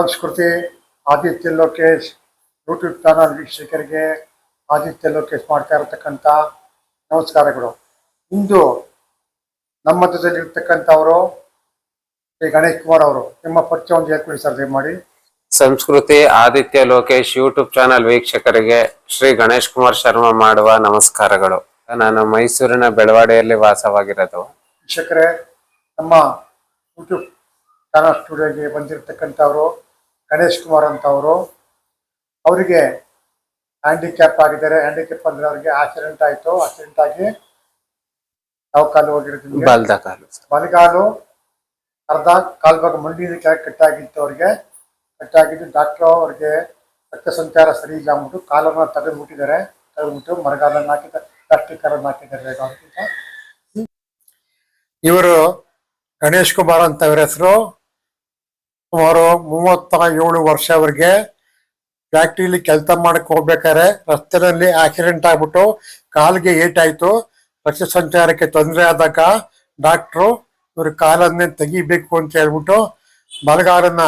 ಸಂಸ್ಕೃತಿ Aditya Lokesh YouTube channel ವೀಕ್ಷಕರಿಗೆ ಆದಿತ್ಯ ಲೋಕೇಶ್ ಮಾಡ್ತಾ ಇರತಕ್ಕಂಥ ನಮಸ್ಕಾರಗಳು. ಇಂದು ನಮ್ಮ ಜೊತೆಲಿ ಇರ್ತಕ್ಕಂಥವರು ಶ್ರೀ ಗಣೇಶ್ ಕುಮಾರ್ ಅವರು. ನಿಮ್ಮ ಪರಿಚಯ ಒಂದು ಹೇಳ್ಕೊಡಿ ಸರ್ ದಯಮಾಡಿ. ಸಂಸ್ಕೃತಿ ಆದಿತ್ಯ ಲೋಕೇಶ್ ಯೂಟ್ಯೂಬ್ ಚಾನಲ್ ವೀಕ್ಷಕರಿಗೆ ಶ್ರೀ ಗಣೇಶ್ ಕುಮಾರ್ ಶರ್ಮಾ ಮಾಡುವ ನಮಸ್ಕಾರಗಳು. ನಾನು ಮೈಸೂರಿನ ಬೆಳವಾಡಿಯಲ್ಲಿ ವಾಸವಾಗಿರೋದು. ವೀಕ್ಷಕರೇ ನಮ್ಮ ಯೂಟ್ಯೂಬ್ ಚಾನಲ್ ಸ್ಟುಡಿಯೋಗೆ ಬಂದಿರತಕ್ಕಂಥವರು ಗಣೇಶ್ ಕುಮಾರ್ ಅಂತ ಅವರು ಅವರಿಗೆ ಹ್ಯಾಂಡಿಕ್ಯಾಪ್ ಆಗಿದ್ದಾರೆ. ಹ್ಯಾಂಡಿಕ್ಯಾಪ್ ಅಂದ್ರೆ ಅವರಿಗೆ ಆಕ್ಸಿಡೆಂಟ್ ಆಯಿತು. ಆಕ್ಸಿಡೆಂಟ್ ಆಗಿ ಯಾವ ಕಾಲು ಹೋಗಿರ್ತೀನಿ ಬಲ್ದ ಕಾಲು. ಸರ್. ಬಲಗಾಲು ಅರ್ಧ ಕಾಲ್ ಭಾಗ ಮಂಡಿನ ಕೆಳಗೆ ಕಟ್ಟಾಗಿತ್ತು ಅವ್ರಿಗೆ ಕಟ್ಟಾಗಿದ್ದು ಡಾಕ್ಟ್ರು ಅವ್ರಿಗೆ ರಕ್ತ ಸಂಚಾರ ಸರಿ ಇಲ್ಲ ಅಂದ್ಬಿಟ್ಟು ಕಾಲನ್ನ ಮುಟ್ಟಿದ್ದಾರೆ ತೆಗೆದ್ಬಿಟ್ಟು ಮರಗಾಲನ್ನ ಹಾಕಿದ್ದಾರೆ. ಪ್ಲಾಸ್ಟಿಕ್ ಕಾಲನ್ನ ಹಾಕಿದ್ದಾರೆ ಇವರು ಗಣೇಶ್ ಕುಮಾರ್ ಅಂತ ಅವರ ಹೆಸರು. ಸುಮಾರು ಮೂವತ್ತ ಏಳು ವರ್ಷವರೆಗೆ ಫ್ಯಾಕ್ಟ್ರಿಲಿ ಕೆಲಸ ಮಾಡಕ್ ಹೋಗ್ಬೇಕಾದ್ರೆ ರಸ್ತೆಯಲ್ಲಿ ಆಕ್ಸಿಡೆಂಟ್ ಆಗ್ಬಿಟ್ಟು ಕಾಲಿಗೆ ಏಟಾಯ್ತು. ರಕ್ತ ಸಂಚಾರಕ್ಕೆ ತೊಂದರೆ ಆದಾಗ ಡಾಕ್ಟ್ರು ಇವ್ರ ಕಾಲನ್ನೇ ತೆಗಿಬೇಕು ಅಂತ ಹೇಳ್ಬಿಟ್ಟು ಬಲಗಾಲನ್ನ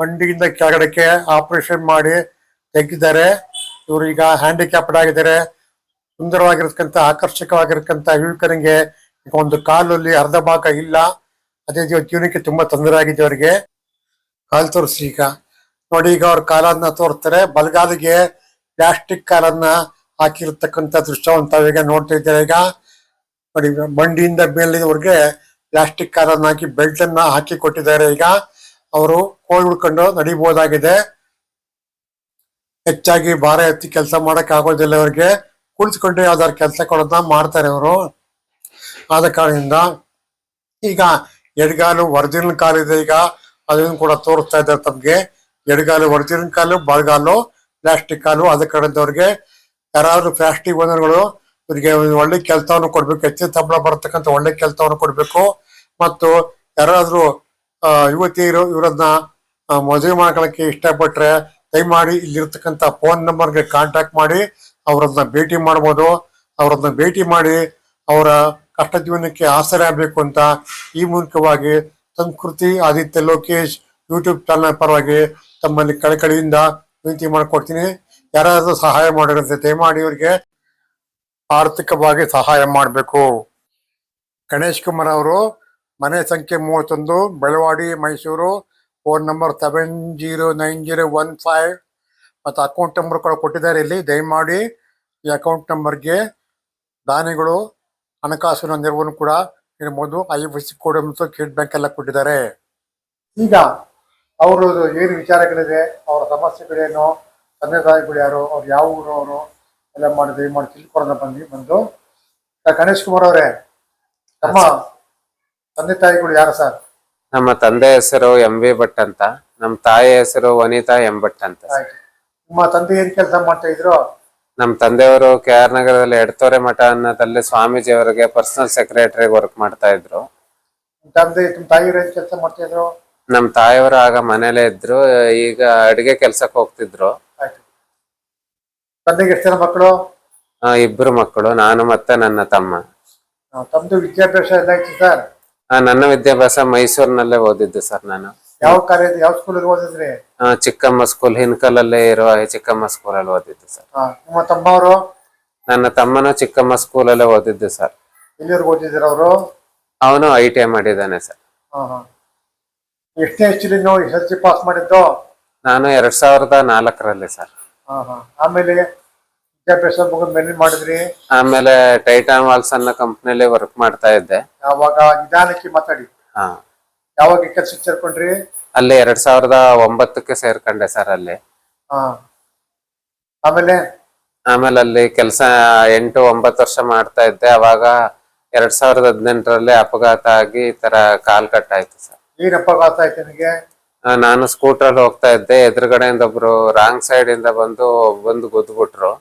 ಮಂಡಿಯಿಂದ ಕೆಳಗಡೆಗೆ ಆಪರೇಷನ್ ಮಾಡಿ ತೆಗೆದಿದ್ದಾರೆ. ಇವರು ಈಗ ಹ್ಯಾಂಡಿಕ್ಯಾಪ್ಡ್ ಆಗಿದ್ದಾರೆ. ಸುಂದರವಾಗಿರ್ತಕ್ಕಂಥ, ಆಕರ್ಷಕವಾಗಿರ್ತಕ್ಕಂಥ ಯುವಕನಿಗೆ ಒಂದು ಕಾಲಲ್ಲಿ ಅರ್ಧ ಭಾಗ ಇಲ್ಲ. ಅದೇ ಜೀವ- ಜೀವನಕ್ಕೆ ತುಂಬಾ ತೊಂದರೆ ಆಗಿದೆ ಅವರಿಗೆ. ಕಾಲು ತೋರಿಸಿ ಈಗ. ನೋಡಿ ಈಗ ಅವ್ರ ಕಾಲನ್ನ ತೋರ್ತಾರೆ. ಬಲಗಾಲಿಗೆ ಪ್ಲಾಸ್ಟಿಕ್ ಕಾಲನ್ನ ಹಾಕಿರ್ತಕ್ಕಂತ ದೃಶ್ಯವನ್ನು ಈಗ ನೋಡ್ತಾ ಇದ್ದಾರೆ ಈಗ. ನೋಡಿ ಮಂಡಿಯಿಂದ ಮೇಲಿನವರೆಗೆ ಪ್ಲಾಸ್ಟಿಕ್ ಕಾಲನ್ನ ಹಾಕಿ ಬೆಲ್ಟ್ ಅನ್ನ ಹಾಕಿ ಕೊಟ್ಟಿದ್ದಾರೆ ಈಗ. ಅವರು ಕೋಲ್ ಉಳ್ಕೊಂಡು ನಡಿಬಹುದಾಗಿದೆ. ಹೆಚ್ಚಾಗಿ ಭಾರ ಎತ್ತಿ ಕೆಲಸ ಮಾಡಕ್ ಆಗೋದಿಲ್ಲ ಅವ್ರಿಗೆ. ಕುಳಿತುಕೊಂಡು ಯಾವ್ದಾದ್ರು ಕೆಲಸ ಕೊಡೋದನ್ನ ಮಾಡ್ತಾರೆ ಅವರು. ಆದ ಕಾರಣದಿಂದ ಈಗ ಎಡಗಾಲು ವರ್ಜಿನಲ್ ಕಾಲಿದೆ ಈಗ. ಅದನ್ನು ಕೂಡ ತೋರಿಸ್ತಾ ಇದ್ದಾರೆ ತಮ್ಗೆ. ಎಡಗಾಲು ಒರಿಜಿನಲ್ ಕಾಲು, ಬಲಗಾಲು ಪ್ಲಾಸ್ಟಿಕ್ ಕಾಲು, ಅದ ಕಡೆದವ್ರಿಗೆ ಯಾರಾದ್ರೂ ಪ್ಲಾಸ್ಟಿಕ್ ಓನರ್ಗಳು ಇವರಿಗೆ ಒಳ್ಳೆ ಕೆಲಸವನ್ನು ಕೊಡ್ಬೇಕು. ಹೆಚ್ಚಿನ ಸಂಬಳ ಬರತಕ್ಕಂಥ ಒಳ್ಳೆ ಕೆಲಸವನ್ನು ಕೊಡ್ಬೇಕು. ಮತ್ತು ಯಾರಾದ್ರೂ ಯುವತಿಯರು ಇವರನ್ನ ಮದುವೆ ಮಾಡ್ಕೊಳಕ್ಕೆ ಇಷ್ಟಪಟ್ರೆ ದಯಮಾಡಿ ಇಲ್ಲಿರ್ತಕ್ಕಂಥ ಫೋನ್ ನಂಬರ್ಗೆ ಕಾಂಟ್ಯಾಕ್ಟ್ ಮಾಡಿ, ಅವರನ್ನ ಭೇಟಿ ಮಾಡ್ಬೋದು. ಅವರನ್ನ ಭೇಟಿ ಮಾಡಿ ಅವರ ಕಷ್ಟ ಜೀವನಕ್ಕೆ ಆಸರೆ ಆಗಬೇಕು ಅಂತ ಈ ಮೂಲಕವಾಗಿ ಸಂಸ್ಕೃತಿ, ಆದಿತ್ಯ ಲೋಕೇಶ್ ಯೂಟ್ಯೂಬ್ ಚಾನಲ್ ಪರವಾಗಿ ತಮ್ಮಲ್ಲಿ ಕಳಕಳಿಯಿಂದ ವಿನಂತಿ ಮಾಡಿಕೊಡ್ತೀನಿ. ಯಾರಾದರೂ ಸಹಾಯ ಮಾಡಿರುತ್ತೆ ದಯಮಾಡಿ ಇವರಿಗೆ ಆರ್ಥಿಕವಾಗಿ ಸಹಾಯ ಮಾಡಬೇಕು. ಗಣೇಶ್ ಕುಮಾರ್ ಅವರು ಮನೆ ಸಂಖ್ಯೆ ಮೂವತ್ತೊಂದು, Belavadi, Mysuru phone number seven zero nine zero one five ಮತ್ತು ಅಕೌಂಟ್ ನಂಬರ್ ಕೂಡ ಕೊಟ್ಟಿದ್ದಾರೆ ಇಲ್ಲಿ. ದಯಮಾಡಿ ಈ ಅಕೌಂಟ್ ನಂಬರ್ಗೆ ದಾನಿಗಳು, ಹಣಕಾಸಿನ ನೆರವನ್ನು ಕೂಡ ಇರ್ಬೋದು. ಐ ಎಫ್ ಎಸ್ ಕೋಡ್ ಮತ್ತು ಸ್ಟೇಟ್ ಬ್ಯಾಂಕ್ ಎಲ್ಲ ಕೊಟ್ಟಿದ್ದಾರೆ. ಈಗ ಅವರು ಏನು ವಿಚಾರಗಳಿದೆ ಅವರ ಸಮಸ್ಯೆಗಳೇನು ತಂದೆ ತಾಯಿಗಳು ಯಾರು ಅವ್ರು ಯಾವ ಊರು ಅವರು ಎಲ್ಲ ಮಾಡಿದ್ರು ಮಾಡಿ ತಿಳ್ಕೊಡೋಣ ಬಂದು. ಬಂದು ಗಣೇಶ್ ಕುಮಾರ್ ಅವರೇ ತಮ್ಮ ತಂದೆ ತಾಯಿಗಳು ಯಾರು ಸರ್? ನಮ್ಮ ತಂದೆ ಹೆಸರು ಎಂ ವಿ ಭಟ್ ಅಂತ ನಮ್ಮ ತಾಯಿ ಹೆಸರು ವನಿತಾ ಎಂ ಭಟ್ ಅಂತ ನಿಮ್ಮ ತಂದೆ ಏನ್ ಕೆಲಸ ಮಾಡ್ತಾ ಇದ್ರು? ನಮ್ಮ ತಂದೆಯವರು ಕೆ ಆರ್ ನಗರದಲ್ಲಿ ಎಡತೋರೆ ಮಠ ಅನ್ನೋದಲ್ಲಿ ಸ್ವಾಮೀಜಿ ಅವರಿಗೆ ಪರ್ಸನಲ್ ಸೆಕ್ರೆಟರಿ ವರ್ಕ್ ಮಾಡ್ತಾ ಇದ್ರು. ನಿಮ್ಮ ತಂದೆ ನಿಮ್ಮ ಏನ್ ಕೆಲಸ ಮಾಡ್ತಾ ಇದ್ರು? ನಮ್ಮ ತಾಯಿಯವರು ಆಗ ಮನೇಲೇ ಇದ್ರು ಈಗ ಅಡಿಗೆ ಕೆಲ್ಸಕ್ಕೆ ಹೋಗ್ತಿದ್ರು. ಆಯ್ತು. ತಂದೆಗೆ ಎಷ್ಟು ಜನ ಮಕ್ಕಳು? ಆ, ಇಬ್ರು ಮಕ್ಕಳು ನಾನು ಮತ್ತೆ ನನ್ನ ತಮ್ಮ. ಆ, ತಮ್ದು ವಿದ್ಯಾಭ್ಯಾಸ ಎಲ್ಲ ಆಯ್ತು ಸರ್? ಆ, ನನ್ನ ವಿದ್ಯಾಭ್ಯಾಸ ಮೈಸೂರಿನಲ್ಲೇ ಓದಿದ್ದು ಸರ್ ನಾನು. ಯಾವ ಕಾಲೇಜ್ ಯಾವ ಸ್ಕೂಲ್ ಓದಿದ್ರಿ? ಆ, ಚಿಕ್ಕಮ್ಮ ಸ್ಕೂಲ್ ಹಿನ್ಕಲಲ್ಲೇ ಇರುವ ಚಿಕ್ಕಮ್ಮ ಸ್ಕೂಲ್ ಅಲ್ಲಿ ಓದಿದ್ದು ಸರ್. ಆ, ನಿಮ್ಮ ತಮ್ಮವರು? ನನ್ನ ತಮ್ಮನ ಚಿಕ್ಕಮ್ಮ ಸ್ಕೂಲಲ್ಲೇ ಓದಿದ್ದು ಸರ್. ಎಲ್ಲಿವರೆಗೂ ಓದಿದ್ರ ಅವರು? ಅವನು ಐ ಟಿ ಐ ಮಾಡಿದ್ದಾನೆ ಸರ್. ಹಾ ಹಾ. ಎಷ್ಟನೇ ಹೆಚ್ಚಿನ ನೀವು ಎಸ್ ಎಲ್ ಸಿ ಪಾಸ್ ಮಾಡಿದ್ದು? ನಾನು ಎರಡ್ ಸಾವಿರದ ನಾಲ್ಕರಲ್ಲಿ ಸರ್. ಹಾ ಹಾ. ಆಮೇಲೆ ವಿದ್ಯಾಭ್ಯಾಸ ಮುಗಿದ ಮೇಲೆ ಏನ್ ಮಾಡಿದ್ರಿ? ಆಮೇಲೆ ಟೈಟಾನ್ ವಾಲ್ಸ್ ಅನ್ನೋ ಕಂಪ್ನಿಲಿ ವರ್ಕ್ ಮಾಡ್ತಾ ಇದ್ದೆ. ಯಾವಾಗ? ನಿಧಾನಕ್ಕೆ ಮಾತಾಡಿ. ಹಾ. ಯಾವಾಗ ಕೆಲಸ ಸೇರ್ಕೊಂಡ್ರಿ? ಅಲ್ಲಿ ಎರಡ್ ಸಾವಿರದ ಒಂಬತ್ತಕ್ಕೆ ಸೇರ್ಕೊಂಡೆ ಸರ್ ಅಲ್ಲಿ. ಹಾ. ಆಮೇಲೆ? ಆಮೇಲೆ ಅಲ್ಲಿ ಕೆಲಸ ಎಂಟು ಒಂಬತ್ತು ವರ್ಷ ಮಾಡ್ತಾ ಇದ್ದೆ. ಅವಾಗ ಎರಡ್ ಸಾವಿರದ ಹದಿನೆಂಟರಲ್ಲಿ ಅಪಘಾತ ಆಗಿ ಈ ತರ ಕಾಲ್ ಕಟ್ ಆಯ್ತು ಸರ್. ಏನ್ ಅಪಘಾತ ಆಯ್ತು ನಿನಗೆ? ಆ, ನಾನು ಸ್ಕೂಟರ್ ಅಲ್ಲಿ ಹೋಗ್ತಾ ಇದ್ದೆ. ಎದುರುಗಡೆಯಿಂದ ಒಬ್ರು ರಾಂಗ್ ಸೈಡ್ ಇಂದ ಬಂದು ಬಂದು ಗುದ್ಬಿಟ್ರು ಬಿಟ್ರು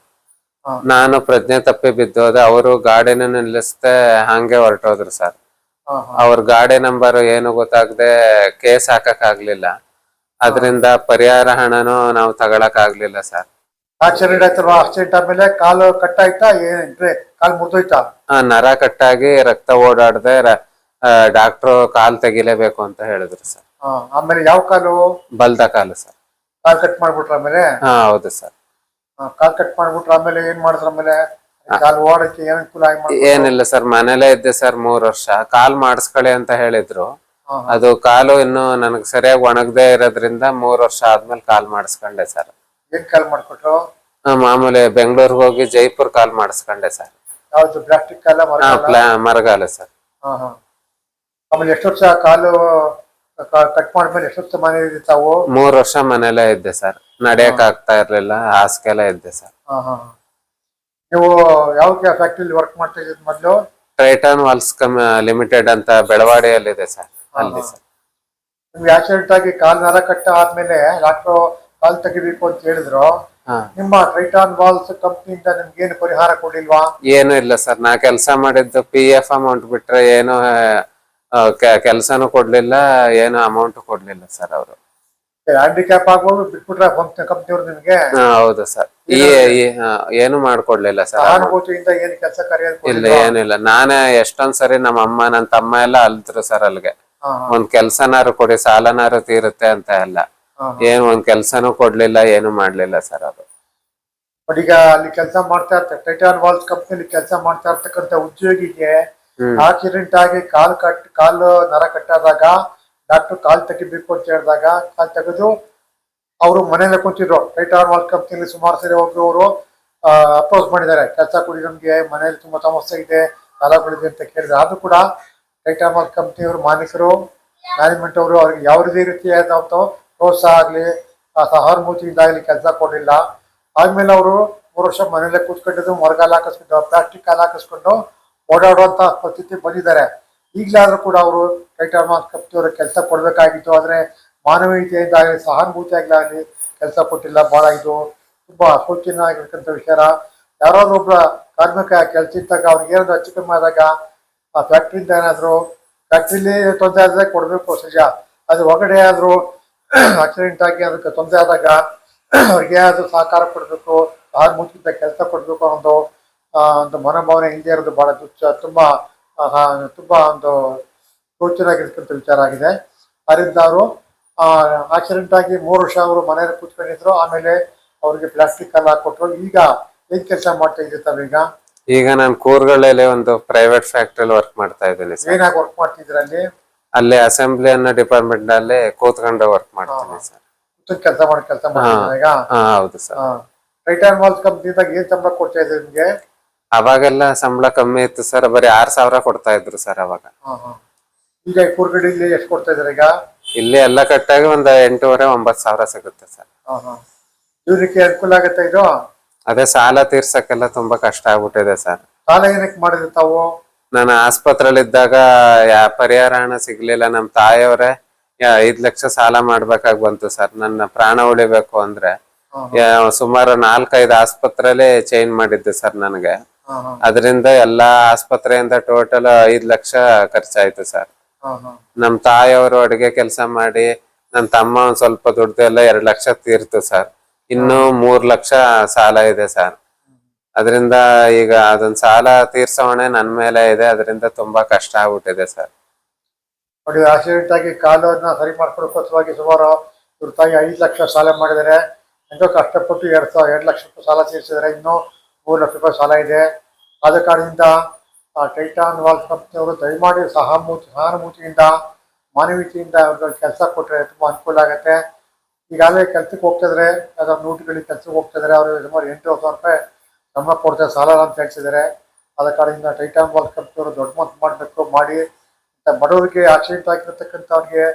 ನಾನು ಪ್ರಜ್ಞೆ ತಪ್ಪಿ ಬಿದ್ದೋದೆ. ಅವರು ಗಾಡಿನ ನಿಲ್ಲಿಸ್ದೆ ಹಂಗೆ ಹೊರಟೋದ್ರು ಸರ್. ಅವ್ರ ಗಾಡಿ ನಂಬರ್ ಏನು ಗೊತ್ತಾಗದೆ ಕೇಸ್ ಹಾಕಕ್ ಆಗ್ಲಿಲ್ಲ. ಅದರಿಂದ ಪರಿಹಾರ ಹಣನು ನಾವು ತಗೊಳಕ್ ಆಗ್ಲಿಲ್ಲ ಸರ್. ಆಕ್ಸಿಡೆಂಟ್ ಆಯ್ತಲ್ವಾ ಆಕ್ಸಿಡೆಂಟ್ ಆದ್ಮೇಲೆ ಕಾಲು ಕಟ್ ಆಯ್ತಾ ಏನ್ರಿ ಕಾಲು ಮುರಿದೋಯ್ತಾ? ಆ, ನರ ಕಟ್ಟಾಗಿ ರಕ್ತ ಓಡಾಡದೆ ಡಾಕ್ಟ್ರು ಕಾಲ್ ತೆಗಿಲೇಬೇಕು ಅಂತ ಹೇಳಿದ್ರು ಸರ್. ಹಾ ಆಮೇಲೆ ಯಾವ ಕಾಲು? ಬಲ್ದ ಕಾಲು ಸರ್. ಕಾಲ್ ಕಟ್ ಮಾಡ್ಬಿಟ್ರ ಆಮೇಲೆ? ಹಾ ಹೌದು ಸರ್. ಕಾಲ್ ಕಟ್ ಮಾಡ್ಬಿಟ್ರ ಆಮೇಲೆ ಏನ್ ಮಾಡಿದ್ರ ಆಮೇಲೆ? ಕಾಲ್ ಓಡಕ್ಕೆ ಏನ್ ಅನುಕೂಲ ಆಗಿ ಮಾಡ್ಬಿಟ್ರು? ಏನಿಲ್ಲ ಸರ್ ಮನೇಲೇ ಇದ್ದೆ ಸರ್ ಮೂರ್ ವರ್ಷ. ಕಾಲ್ ಮಾಡಿಸ್ಕೊಳ್ಳಿ ಅಂತ ಹೇಳಿದ್ರು. ಹಾ, ಅದು ಕಾಲು ಇನ್ನು ನನಗ್ ಸರಿಯಾಗಿ ಒಣಗದೆ ಇರೋದ್ರಿಂದ ಮೂರ್ ವರ್ಷ ಆದ್ಮೇಲೆ ಕಾಲ್ ಮಾಡಿಸ್ಕೊಂಡೆ ಸರ್. ಏನ್ ಕಾಲ್ ಮಾಡ್ಕೊಟ್ರು? ಮಾಮೂಲಿ ಬೆಂಗಳೂರಿಗೆ ಹೋಗಿ ಜೈಪುರ್ ಕಾಲ್ ಮಾಡಿಸ್ಕೊಂಡೆ ಸರ್. ಯಾವ್ದು ಪ್ಲಾಸ್ಟಿಕ್ ಕಾಲ ಹಾ ಕಾಲ? ಪ್ಲಾ ಮರಗಾಲ ಸರ್. ಆಮೇಲೆ ಎಷ್ಟು ವರ್ಷ ಕಾಲು ಕಟ್ ಮಾಡಿದ್ಮೇಲೆ ಎಷ್ಟು ವರ್ಷ ಮನೆ ತಾವು? ಮೂರ್ ವರ್ಷ ಮನೇಲೆ ಇದ್ದೆ ಸರ್. ನಡಿಯಕ್ ಆಗ್ತಾ ಇರ್ಲಿಲ್ಲ ಹಾಸಿಗೆಲ್ಲ ಇದ್ದೆ ಸರ್. ಹಾ ಹಾ ಹಾ. ನೀವು ಯಾವ ಫ್ಯಾಕ್ಟ್ರಿಲಿ ವರ್ಕ್ ಮಾಡ್ತಾ ಇದ್ದೀರಿ ಮೊದಲು? ಟ್ರೈಟನ್ ವಾಲ್ಸ್ ಕಮ್ ಲಿಮಿಟೆಡ್ ಅಂತ ಬೆಳವಾಡಿಯಲ್ಲಿದೆ ಸರ್ ಅಲ್ಲಿ ಸರ್. ನಿಮ್ಗೆ ಆಕ್ಸಿಡೆಂಟ್ ಆಗಿ ಕಾಲ್ ನರ ಕಟ್ಟ ಆದ್ಮೇಲೆ ಡಾಕ್ಟರ್ ಕಾಲ್ ತೆಗಿಬೇಕು ಅಂತ ಹೇಳಿದ್ರು. ನಿಮ್ಮ ಟ್ರೈಟಾನ್ ವಾಲ್ಸ್ ಕಂಪ್ನಿಯಿಂದ ನಿಮ್ಗೆ ಏನು ಪರಿಹಾರ ಕೊಡಿಲ್ವಾ ಏನು ಇಲ್ಲ ಸರ್ ನಾ ಕೆಲಸ ಮಾಡಿದ್ದು ಪಿ ಎಫ್ ಅಮೌಂಟ್ ಬಿಟ್ರೆ ಏನು ಕೆಲಸನೂ ಕೊಡ್ಲಿಲ್ಲ ಏನು ಅಮೌಂಟ್ ಕೊಡ್ಲಿಲ್ಲ ಸರ್ ಅವರು. ಹ್ಯಾಂಡಿಕ್ಯಾಪ್ ಆಗ್ಬೋದು ಬಿಟ್ಬಿಟ್ರೆ ಕಂಪ್ನಿಯವ್ರು ನಿಮ್ಗೆ. ಹೌದು ಸರ್. ಏನು ಮಾಡ್ಕೊಡ್ಲಿಲ್ಲ ಸರ್. ಇಲ್ಲ ಏನಿಲ್ಲ. ನಾನೇ ಎಷ್ಟೊಂದ್ ಸರಿ ನಮ್ಮ ಅಮ್ಮ ನನ್ನ ತಮ್ಮ ಎಲ್ಲ ಅಲ್ತ್ರು ಸರ್ ಅಲ್ಲಿಗೆ ಒಂದ್ ಕೆಲ್ಸನಾರು ಕೊಡಿ ಸಾಲನಾರು ತೀರುತ್ತೆ ಅಂತ ಎಲ್ಲ. ಏನ್ ಒಂದ್ ಕೆಲ್ಸನೂ ಕೊಡ್ಲಿಲ್ಲ ಏನು ಮಾಡ್ಲಿಲ್ಲ ಸರ್ ಅದು. ಈಗ ಅಲ್ಲಿ ಕೆಲಸ ಮಾಡ್ತಾ ಇರ್ತಾರೆ ಟೈಟಾನ್ ವಾಲ್ಸ್ ಕಂಪ್ನಿಲಿ ಕೆಲಸ ಮಾಡ್ತಾ ಇರ್ತಕ್ಕಂತ ಉದ್ಯೋಗಿಗೆ. ಆಕ್ಸಿಡೆಂಟ್ ಆಗಿ ಕಾಲು ಕಟ್ ಕಾಲು ನರ ಕಟ್ಟಾದಾಗ ಡಾಕ್ಟರ್ ಕಾಲ್ ತೆಗಿಬೇಕು ಅಂತ ಹೇಳಿದಾಗ ಕಾಲ್ ತೆಗೆದು ಅವರು ಮನೆಯಲ್ಲೇ ಕೂತಿದ್ರು. ಟೈಟಾನ್ ವಾಲ್ಸ್ ಕಂಪ್ನಿಯಲ್ಲಿ ಸುಮಾರು ಸರಿ ಹೋಗಿ ಅವರು. ಅಪ್ರೋಚ್ ಮಾಡಿದ್ದಾರೆ. ಕೆಲಸ ಕೊಡಿ ನಮಗೆ. ಮನೆಯಲ್ಲಿ ತುಂಬಾ ಸಮಸ್ಯೆ ಇದೆ. ಸಾಲಗಳಿದೆ ಅಂತ ಕೇಳಿದ್ರೆ. ಆದರೂ ಕೂಡ ಟೈಟಾನ್ ವಾಲ್ಸ್ ಕಂಪ್ನಿಯವರು ಮಾಲೀಕರು ಮ್ಯಾನೇಜ್ಮೆಂಟ್ ಅವರು ಅವ್ರಿಗೆ ಯಾವುದೇ ರೀತಿಯಾದಂಥ ಪ್ರೋತ್ಸಾಹ ಆಗಲಿ ಸಹಾನುಭೂತಿಯಿಂದ ಆಗಲಿ ಕೆಲಸ ಕೊಡಲಿಲ್ಲ. ಆದ್ಮೇಲೆ ಅವರು ಮೂರು ವರ್ಷ ಮನೆಯಲ್ಲೇ ಕೂತ್ಕೊಂಡಿದ್ದು, ಮರಗಾಲ ಹಾಕಿಸ್ಕೊಂಡು ಪ್ಲಾಸ್ಟಿಕ್ ಕಾಲ ಹಾಕಿಸ್ಕೊಂಡು ಓಡಾಡುವಂಥ ಪರಿಸ್ಥಿತಿ ಬಂದಿದ್ದಾರೆ. ಈಗಲಾದ್ರೂ ಕೂಡ ಅವರು ಟೈಟಲ್ ಕಂಪ್ನಿಯವರು ಕೆಲಸ ಕೊಡಬೇಕಾಗಿತ್ತು. ಆದ್ರೆ ಮಾನವೀಯತೆಯಿಂದ ಆಗಲಿ ಆಗಲಿ ಕೆಲಸ ಕೊಟ್ಟಿಲ್ಲ ಬಹಳ ಇದು ತುಂಬ ಶೋಚನೀಯ ಆಗಿರ್ತಕ್ಕಂಥ ವಿಚಾರ. ಒಬ್ಬ ಕಾರ್ಮಿಕ ಕೆಲಸ ಇದ್ದಾಗ ಅವ್ರಿಗೆ ಏನಾದರೂ ಹೆಚ್ಚು ಕಮ್ಮಿ ಆದಾಗ ಆ ಫ್ಯಾಕ್ಟ್ರಿಯಿಂದ ಏನಾದರೂ ಫ್ಯಾಕ್ಟ್ರಿಲಿ ತೊಂದರೆ ಆದರೆ ಕೊಡಬೇಕು ಸಜ ಅದು ಹೊರಗಡೆ ಆದರೂ ಆಕ್ಸಿಡೆಂಟ್ ಆಗಿ ಅದಕ್ಕೆ ತೊಂದರೆ ಆದಾಗ ಅವ್ರಿಗೆ ಏನಾದರೂ ಸಹಕಾರ ಕೊಡಬೇಕು, ಸಹಾನುಭೂತಿಯಿಂದ ಕೆಲಸ ಕೊಡಬೇಕು ಅನ್ನೋ ಒಂದು ಮನೋಭಾವನೆ ಹಿಂದೆ ಇರೋದು ಭಾಳ ತುಚ್ಛ ತುಂಬ ತುಂಬ ಒಂದು ಸೂಚನಾಗಿರ್ತಕ್ಕಂಥ ವಿಚಾರ ಆಗಿದೆ. ಅದರಿಂದ ಅವರು ಆಕ್ಸಿಡೆಂಟ್ ಆಗಿ ಮೂರು ವರ್ಷ ಅವರು ಮನೆಯಲ್ಲಿ ಕೂತ್ಕೊಂಡಿದ್ರು ಆಮೇಲೆ ಅವ್ರಿಗೆ ಪ್ಲಾಸ್ಟಿಕ್ ಎಲ್ಲ ಕೊಟ್ಟರು ಈಗ ಏನ್ ಕೆಲಸ ಮಾಡ್ತಾ ಇದ್ದೀವಿ ಈಗ? ಈಗ ನಾನು ಕೂರ್ಗಳಲ್ಲಿ ಒಂದು ಪ್ರೈವೇಟ್ ಫ್ಯಾಕ್ಟ್ರಿಲಿ ವರ್ಕ್ ಮಾಡ್ತಾ ಇದ್ದೀನಿ ಸರ್. ಏನಾಗಿ ವರ್ಕ್ ಮಾಡ್ತಿದ್ರ ಅಲ್ಲಿ? ಅಲ್ಲಿ ಅಸೆಂಬ್ಲಿ ಅನ್ನೋ ಡಿಪಾರ್ಟ್ಮೆಂಟ್ ಅಲ್ಲಿ ಕೂತ್ಕೊಂಡು ವರ್ಕ್ ಮಾಡ್ತೀನಿ ಸರ್. ಕೆಲಸ ಮಾಡಿ ಕೆಲಸ ಮಾಡ್ತೀನಿ ಈಗ? ಹಾ ಹೌದು ಸರ್. ರೈಟರ್ ವಾಲ್ ಕಂಪ್ನಿದಾಗ ಏನ್ ಸಂಬಳ ಕೊಡ್ತಾ ಇದ್ರು ನಿಮ್ಗೆ? ಅವಾಗೆಲ್ಲ ಸಂಬಳ ಕಮ್ಮಿ ಇತ್ತು ಸರ್. ಬರೀ ಆರ್ ಸಾವಿರ ಕೊಡ್ತಾ ಇದ್ರು ಸರ್ ಅವಾಗ. ಈಗ ಕೂರ್ಗಡಿಲಿ ಎಷ್ಟು ಕೊಡ್ತಾ ಇದಾರೆ ಈಗ? ಇಲ್ಲಿ ಎಲ್ಲ ಕಟ್ಟಾಗಿ ಒಂದ್ ಎಂಟೂವರೆ ಒಂಬತ್ ಸಾವಿರ ಸಿಗುತ್ತೆ ಸರ್. ಇವ್ರಿಗೆ ಅನುಕೂಲ ಆಗತ್ತೆ ಇದು? ಅದೇ ಸಾಲ ತೀರ್ಸಕ್ಕೆಲ್ಲ ತುಂಬಾ ಕಷ್ಟ ಆಗ್ಬಿಟ್ಟಿದೆ ಸರ್. ಸಾಲ ಏನಕ್ಕೆ ಮಾಡಿದ್ರೆ ತಾವು? ನಾನು ಆಸ್ಪತ್ರೆಲಿದ್ದಾಗ ಯಾ ಪರಿಹಾರ ಹಣ ಸಿಗ್ಲಿಲ್ಲ. ನಮ್ ತಾಯಿಯವರೇ ಐದ್ ಲಕ್ಷ ಸಾಲ ಮಾಡ್ಬೇಕಾಗ್ ಬಂತು ಸರ್. ನನ್ನ ಪ್ರಾಣ ಉಳಿಬೇಕು ಅಂದ್ರೆ ಯಾ- ಸುಮಾರು ನಾಲ್ಕೈದು ಆಸ್ಪತ್ರೆಲಿ ಚೇಂಜ್ ಮಾಡಿದ್ದೆ ಸರ್ ನನಗೆ. ಅದರಿಂದ ಎಲ್ಲಾ ಆಸ್ಪತ್ರೆಯಿಂದ ಟೋಟಲ್ ಐದ್ ಲಕ್ಷ ಖರ್ಚಾಯ್ತು ಸರ್. ನಮ್ ತಾಯಿಯವರು ಅಡಿಗೆ ಕೆಲಸ ಮಾಡಿ, ನನ್ ತಮ್ಮ ಒಂದ್ ಸ್ವಲ್ಪ ದುಡ್ದು ಎಲ್ಲ ಎರಡ್ ಲಕ್ಷ ತೀರ್ತು ಸರ್. ಇನ್ನು ಮೂರ್ ಲಕ್ಷ ಸಾಲ ಇದೆ ಸರ್. ಅದರಿಂದ ಈಗ ಅದನ್ ಸಾಲ ತೀರ್ಸೋಣೆ ನನ್ ಮೇಲೆ ಇದೆ, ಅದರಿಂದ ತುಂಬಾ ಕಷ್ಟ ಆಗ್ಬಿಟ್ಟಿದೆ ಸರ್. ನೋಡಿ ಆಕ್ಸಿಡೆಂಟ್ ಆಗಿ ಕಾಲನ್ನ ಸರಿ ಸುಮಾರು ಇವ್ರ ಐದು ಲಕ್ಷ ಸಾಲ ಮಾಡಿದರೆ. ಎಂತೋ ಕಷ್ಟಪಟ್ಟು ಎರಡು ಸಾವಿರ ಎರಡು ಲಕ್ಷ ರೂಪಾಯಿ ಸಾಲ ತೀರಿಸಿದರೆ. ಇನ್ನೂ ಮೂರು ಲಕ್ಷ ರೂಪಾಯಿ ಸಾಲ ಇದೆ. ಆದ ಕಾರಣದಿಂದ ಆ ಟೈಟಾನ್ ವಾಲ್ ಕಂಪ್ನಿಯವರು ದಯಮಾಡಿ ಸಹಾನುಭೂತಿ ಸಹಾನುಭೂತಿಯಿಂದ, ಮಾನವೀಯತೆಯಿಂದ ಅವ್ರಿಗೆ ಕೆಲಸ ಕೊಟ್ಟರೆ ತುಂಬಾ ಅನುಕೂಲ ಆಗುತ್ತೆ. ಈಗಾಗಲೇ ಕೆಲ್ಸಕ್ಕೆ ಹೋಗ್ತಿದ್ರೆ ಅಥವಾ ನೂಟುಗಳಿಗೆ ಕೆಲಸಕ್ಕೆ ಹೋಗ್ತಿದ್ರೆ ಅವರು ಸುಮಾರು ಎಂಟು ಸಾವಿರ ರೂಪಾಯಿ ಸಂಬಳ ಕೊಡ್ತಾರೆ ಸಾಲ ಅಂತ ಹೇಳ್ತಿದ್ದಾರೆ. ಆದ ಕಾರಣದಿಂದ ಟೈಟಾನ್ ವಾಲ್ ಕಂಪ್ನಿಯವರು ದೊಡ್ಡ ಮಾತು ಮಾಡಬೇಕು, ಮಾಡಿ ಬಡವರಿಗೆ ಆಕ್ಸಿಡೆಂಟ್ ಆಗಿರತಕ್ಕಂಥವ್ರಿಗೆ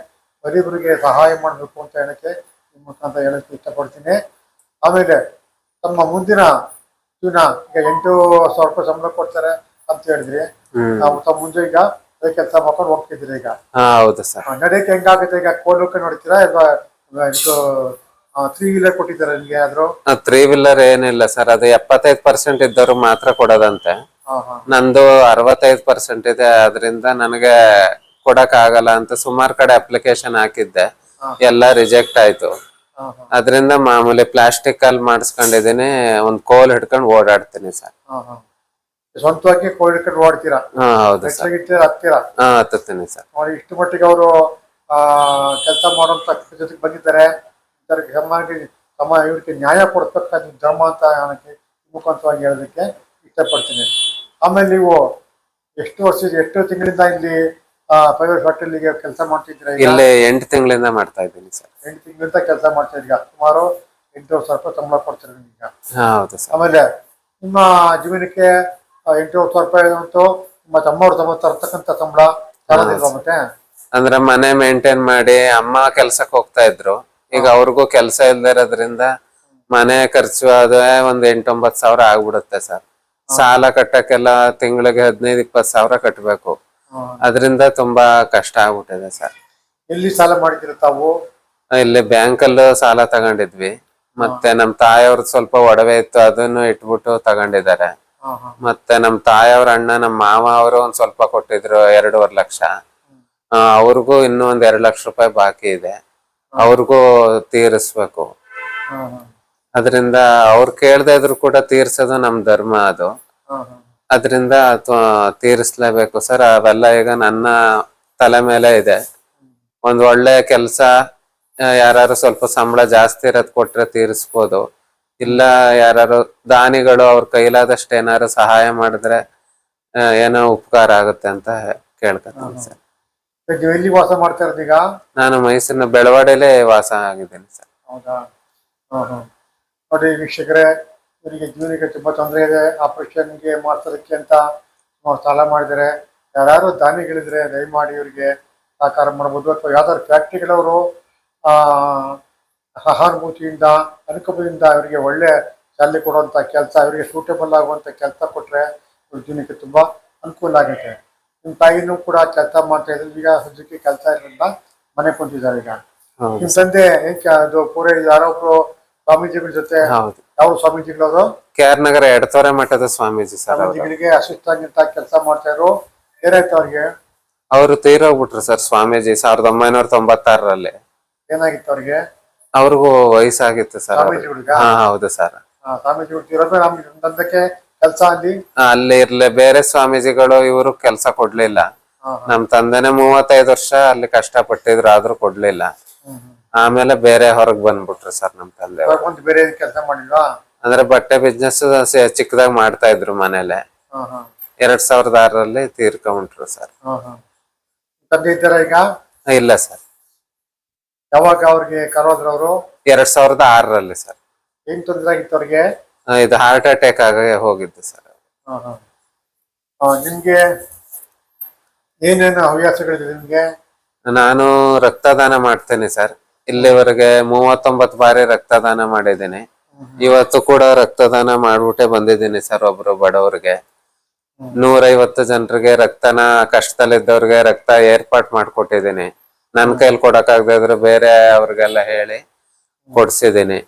ಗರೀಬರಿಗೆ ಸಹಾಯ ಮಾಡಬೇಕು ಅಂತ ಹೇಳಕ್ಕೆ ಮುಖಾಂತರ ಹೇಳಕ್ಕೆ ಇಷ್ಟಪಡ್ತೀನಿ. ಆಮೇಲೆ ತಮ್ಮ ಮುಂದಿನ ಜೀವನ, ಈಗ ಎಂಟು ಸಾವಿರ ರೂಪಾಯಿ ಸಂಬಳ ಕೊಡ್ತಾರೆ. ಅಂತ ಹೇಳಿದ್ರಿ. ನಾವು ಈಗ ಅದೇ ಕೆಲಸ ಮಾಡ್ಕೊಂಡು ಹೋಗ್ತಿದ್ರಿ ಈಗ. ಹೌದು ಸರ್. ನಡೆಯಕ್ಕೆ ಹೆಂಗಾಗುತ್ತೆ ಈಗ? ಕೋಲೋಕೆ ನೋಡ್ತೀರಾ? ಇಲ್ವಾ ಇದು ತ್ರೀ ವೀಲರ್ ಕೊಟ್ಟಿದ್ದಾರೆ ನಿಮ್ಗೆ ಆದ್ರೂ? ತ್ರೀ ವೀಲರ್ ಏನಿಲ್ಲ ಸರ್. ಅದು ಎಪ್ಪತ್ತೈದು ಪರ್ಸೆಂಟ್ ಇದ್ದವ್ರು ಮಾತ್ರ ಕೊಡೋದಂತೆ. ನಂದು ಅರವತ್ತೈದು ಪರ್ಸೆಂಟ್ ಇದೆ. ಅದರಿಂದ ನನಗೆ ಕೊಡಕ್ ಆಗಲ್ಲ ಅಂತ ಸುಮಾರು ಕಡೆ ಅಪ್ಲಿಕೇಶನ್ ಹಾಕಿದ್ದೆ. ಎಲ್ಲ ರಿಜೆಕ್ಟ್ ಆಯ್ತು. ಅದರಿಂದ ಮಾಮೂಲಿ ಪ್ಲಾಸ್ಟಿಕ್ ಅಲ್ಲಿ ಮಾಡಿಸ್ಕೊಂಡಿದೀನಿ ಒಂದ್ ಕೋಲ್ ಹಿಡ್ಕೊಂಡು ಓಡಾಡ್ತೀನಿ ಸರ್. ಸ್ವಂತವಾಗಿ ಕೋವಿಡ್ ಹಿಡ್ಕೊಂಡು ಓಡ್ತೀರಾ ಹಾ ಹೌದು ಸರ್. ಗಿಟ್ಟ ಹತ್ತೀರಾ? ಹಾ ಹತ್ತುತ್ತೀನಿ ಸರ್. ನೋಡಿ ಇಷ್ಟು ಮಟ್ಟಿಗೆ ಅವರು ಆ ಕೆಲಸ ಮಾಡುವಂತ ಜೊತೆಗೆ ಬಂದಿದ್ದಾರೆ. ತಮ್ಮ ಸಮಾಜ ಸಮ ಇವ್ರಿಗೆ ನ್ಯಾಯ ಕೊಡ್ತಕ್ಕಂಥ ಧರ್ಮ ಅಂತ ನನಗೆ ಮುಖಾಂತರವಾಗಿ ಹೇಳೋದಕ್ಕೆ ಇಷ್ಟಪಡ್ತೀನಿ. ಆಮೇಲೆ ನೀವು ಎಷ್ಟು ವರ್ಷ ಎಷ್ಟು ತಿಂಗಳಿಂದ ಇಲ್ಲಿ ಪ್ರೈವೇಟ್ ಹೋಟೆಲ್ಗೆ ಕೆಲಸ ಮಾಡ್ತಿದ್ರೆ ಇಲ್ಲಿ ಎಂಟು ತಿಂಗಳಿಂದ ಮಾಡ್ತಾ ಇದ್ದೀನಿ ಸರ್. ಎಂಟು ತಿಂಗಳಿಂದ ಕೆಲಸ ಮಾಡ್ತಾ ಈಗ ಸುಮಾರು ಎಂಟು ವರ್ಷ ರೂಪಾಯಿ ಸಂಬಳ ಕೊಡ್ತೀರಿ ಹೌದು ಸರ್. ಆಮೇಲೆ ನಿಮ್ಮ ಜೀವನಕ್ಕೆ ಎಂಟೂವರೆ ಸಾವಿರ ರೂಪಾಯಿ ಉಂಟು ಮತ್ತೆ ಅಮ್ಮವ್ರು ತಮ್ಮ ತರ್ತಕ್ಕಂಥ ಸಂಬಳ ಮತ್ತೆ? ಅಂದ್ರೆ ಮನೆ ಮೇಂಟೈನ್ ಮಾಡಿ ಅಮ್ಮ ಕೆಲ್ಸಕ್ಕೆ ಹೋಗ್ತಾ ಇದ್ರು. ಈಗ ಅವ್ರಿಗೂ ಕೆಲಸ ಇಲ್ದೇ ಇರೋದ್ರಿಂದ ಮನೆ ಖರ್ಚು ಅದೇ ಒಂದ್ ಎಂಟೊಂಬತ್ ಸಾವಿರ ಆಗ್ಬಿಡುತ್ತೆ ಸರ್. ಸಾಲ ಕಟ್ಟಕ್ಕೆಲ್ಲ ತಿಂಗಳಿಗೆ ಹದಿನೈದು ಇಪ್ಪತ್ ಸಾವಿರ ಕಟ್ಟಬೇಕು. ಅದರಿಂದ ತುಂಬಾ ಕಷ್ಟ ಆಗ್ಬಿಟ್ಟಿದೆ ಸರ್. ಎಲ್ಲಿ ಸಾಲ ಮಾಡಿದ್ದೀರ ತಾವು? ಇಲ್ಲಿ ಬ್ಯಾಂಕಲ್ಲೂ ಸಾಲ ತಗೊಂಡಿದ್ವಿ. ಮತ್ತೆ ನಮ್ ತಾಯಿಯವ್ರದ್ದು ಸ್ವಲ್ಪ ಒಡವೆ ಇತ್ತು ಅದನ್ನು ಇಟ್ಬಿಟ್ಟು ತಗೊಂಡಿದ್ದಾರೆ. ಮತ್ತೆ ನಮ್ ತಾಯವ್ರ ಅಣ್ಣ, ನಮ್ ಮಾವ ಅವರು ಒಂದ್ ಸ್ವಲ್ಪ ಕೊಟ್ಟಿದ್ರು ಎರಡೂವರೆ ಲಕ್ಷ. ಅವ್ರಿಗೂ ಇನ್ನೂ ಒಂದ್ ಎರಡ್ ಲಕ್ಷ ರೂಪಾಯಿ ಬಾಕಿ ಇದೆ. ಅವ್ರಿಗೂ ತೀರಿಸ್ಬೇಕು. ಅದರಿಂದ ಅವ್ರು ಕೇಳ್ದೆ ಇದ್ರು ಕೂಡ ತೀರ್ಸೋದು ನಮ್ ಧರ್ಮ ಅದು. ಅದರಿಂದ ತೀರಿಸ್ಲೇಬೇಕು ಸರ್. ಅವೆಲ್ಲ ಈಗ ನನ್ನ ತಲೆ ಮೇಲೆ ಇದೆ. ಒಂದ್ ಒಳ್ಳೆ ಕೆಲ್ಸ ಯಾರು ಸ್ವಲ್ಪ ಸಂಬಳ ಜಾಸ್ತಿ ಇರೋದ್ ಕೊಟ್ರೆ ತೀರಿಸ್ಬೋದು. ಇಲ್ಲ ಯಾರು ದಾನಿಗಳು ಅವ್ರ ಕೈಲಾದಷ್ಟು ಏನಾರು ಸಹಾಯ ಮಾಡಿದ್ರೆ ಏನೋ ಉಪಕಾರ ಆಗುತ್ತೆ ಅಂತ ಕೇಳ್ಕೊತೀನಿ ಸರ್. ಎಲ್ಲಿ ವಾಸ ಮಾಡ್ತಾ ಇರೋದು ಈಗ? ನಾನು ಮೈಸೂರಿನ ಬೆಳವಾಡೆಲೆ ವಾಸ ಆಗಿದ್ದೇನೆ ಸರ್. ಹೌದಾ. ನೋಡಿ ವೀಕ್ಷಕರೇ ಇವರಿಗೆ ಜೀವನಕ್ಕೆ ತುಂಬಾ ತೊಂದರೆ ಇದೆ. ಆಪರೇಷನ್ಗೆ ಮಾಡ್ಸೋದಕ್ಕೆ ಅಂತ ಅವ್ರು ಸಾಲ ಮಾಡಿದರೆ ಯಾರು ದಾನಿಗಳಿದ್ರೆ ದಯಮಾಡಿ ಇವರಿಗೆ ಸಹಕಾರ ಮಾಡ್ಬೋದು. ಅಥವಾ ಯಾವ್ದಾದ್ರು ಫ್ಯಾಕ್ಟ್ರಿಗಳವರು ಆ ಸಹಾನುಭೂತಿಯಿಂದ ಅನುಕಂಪದಿಂದ ಅವರಿಗೆ ಒಳ್ಳೆ ಸ್ಯಾಲರಿ ಕೊಡುವಂತ ಕೆಲಸ ಅವರಿಗೆ ಸೂಟೇಬಲ್ ಆಗುವಂಥ ಕೆಲಸ ಕೊಟ್ಟರೆ ಅವ್ರ ಜೀವನಕ್ಕೆ ತುಂಬಾ ಅನುಕೂಲ ಆಗುತ್ತೆ. ನಿಮ್ಮ ತಾಯಿನೂ ಕೂಡ ಕೆಲಸ ಮಾಡ್ತಾ ಇದ್ರು ಈಗ ಸದ್ಯಕ್ಕೆ ಕೆಲಸ ಇರೋದ್ರಿಂದ ಮನೆ ಕುಂತಿದ್ದಾರೆ ಈಗ. ನಿಮ್ಮ ನಿಮ್ ತಂದೆ ಅದು ಪೂರ ಯಾರೊಬ್ರು ಸ್ವಾಮೀಜಿಗಳ ಜೊತೆ? ಯಾವ ಸ್ವಾಮೀಜಿಗಳವರು ಕೆ ಆರ್ ನಗರ ಎಡತೊರೆ ಮಠದ ಸ್ವಾಮೀಜಿ ಸರ್ ಅವರು. ಸ್ವಾಮೀಜಿಗಳಿಗೆ ಅಸಿಸ್ಟೆಂಟ್ ಅಂತ ಕೆಲಸ ಮಾಡ್ತಾ ಇದ್ರು. ಏನಾಯ್ತು ಅವ್ರಿಗೆ? ಅವರು ತೀರೋಗ್ಬಿಟ್ರು ಸರ್ ಸ್ವಾಮೀಜಿ ಸಾವಿರದ ಒಂಬೈನೂರ ತೊಂಬತ್ತಾರರಲ್ಲಿ. ಏನಾಗಿತ್ತು ಅವ್ರಿಗೆ? ಅವ್ರಿಗೂ ವಯಸ್ಸಾಗಿತ್ತು ಸರ್. ಹಾ ಹೌದು ಸರ್. ತಂದಕ್ಕೆ ಕೆಲಸ ಅಲ್ಲಿ? ಅಲ್ಲಿ ಇರ್ಲೆ ಬೇರೆ ಸ್ವಾಮೀಜಿಗಳು ಇವರು ಕೆಲಸ ಕೊಡ್ಲಿಲ್ಲ. ಹಾ, ನಮ್ ತಂದೆನೆ ಮೂವತ್ತೈದು ವರ್ಷ ಅಲ್ಲಿ ಕಷ್ಟ ಪಟ್ಟಿದ್ರು ಆದ್ರೂ ಕೊಡ್ಲಿಲ್ಲ. ಹ್ಮ್, ಹ್ಮ್. ಆಮೇಲೆ ಬೇರೆ ಹೊರಗ್ ಬಂದ್ಬಿಟ್ರು ಸರ್ ನಮ್ ತಂದೆ ಕರ್ಕೊಂಡ್ ಬೇರೆ ಕೆಲಸ ಮಾಡಿಲ್ವಾ? ಅಂದ್ರೆ ಬಟ್ಟೆ ಬಿಸ್ನೆಸ್ ಚಿಕ್ಕದಾಗಿ ಮಾಡ್ತಾ ಇದ್ರು ಮನೇಲೆ. ಹಾ ಹಾ. ಎರಡ್ ಸಾವಿರದ ಆರಲ್ಲಿ ತೀರ್ಕೊಂಡ್ರು ಸರ್. ಹಾ ಹಾ. ತಂದೆ ಇದ್ದಾರ ಈಗ? ಇಲ್ಲ ಸರ್. ಯಾವಾಗ ಅವ್ರಿಗೆ ಕರೋದ್ರವರು ಎರಡ್ ಸಾವಿರದ ಆರರಲ್ಲಿ ಸರ್. ಏನ್ ತೊಂದರೆ ಆಗಿತ್ತು ಅವ್ರಿಗೆ ಇದು ಹಾರ್ಟ್ ಅಟ್ಯಾಕ್ ಆಗಿ ಹೋಗಿದ್ದು ಸರ್. ಹಾ ಹಾ. ಆ, ನಿಮ್ಗೆ ಏನೇನು ಹವ್ಯಾಸಗಳಿದೆ ನಿಮ್ಗೆ? ನಾನು ರಕ್ತದಾನ ಮಾಡ್ತೇನೆ ಸರ್. ಇಲ್ಲಿವರೆಗೆ ಮೂವತ್ತೊಂಬತ್ತು ಬಾರಿ ರಕ್ತದಾನ ಮಾಡಿದ್ದೀನಿ. ಇವತ್ತು ಕೂಡ ರಕ್ತದಾನ ಮಾಡ್ಬಿಟ್ಟೆ ಬಂದಿದ್ದೀನಿ ಸರ್ ಒಬ್ರು ಬಡವ್ರಿಗೆ. ನೂರೈವತ್ತು ಜನರಿಗೆ ರಕ್ತನ ಕಷ್ಟದಲ್ಲಿದ್ದವ್ರಿಗೆ ರಕ್ತ ಏರ್ಪಾಟ್ ಮಾಡ್ಕೊಟ್ಟಿದ್ದೀನಿ. ನನ್ ಕೈಲಿ ಕೊಡಕ್ಕಾಗದೇ ಇದ್ರೆ ಬೇರೆ ಅವ್ರಿಗೆಲ್ಲ ಹೇಳಿ ಕೊಡ್ಸಿದ್ದೀನಿ.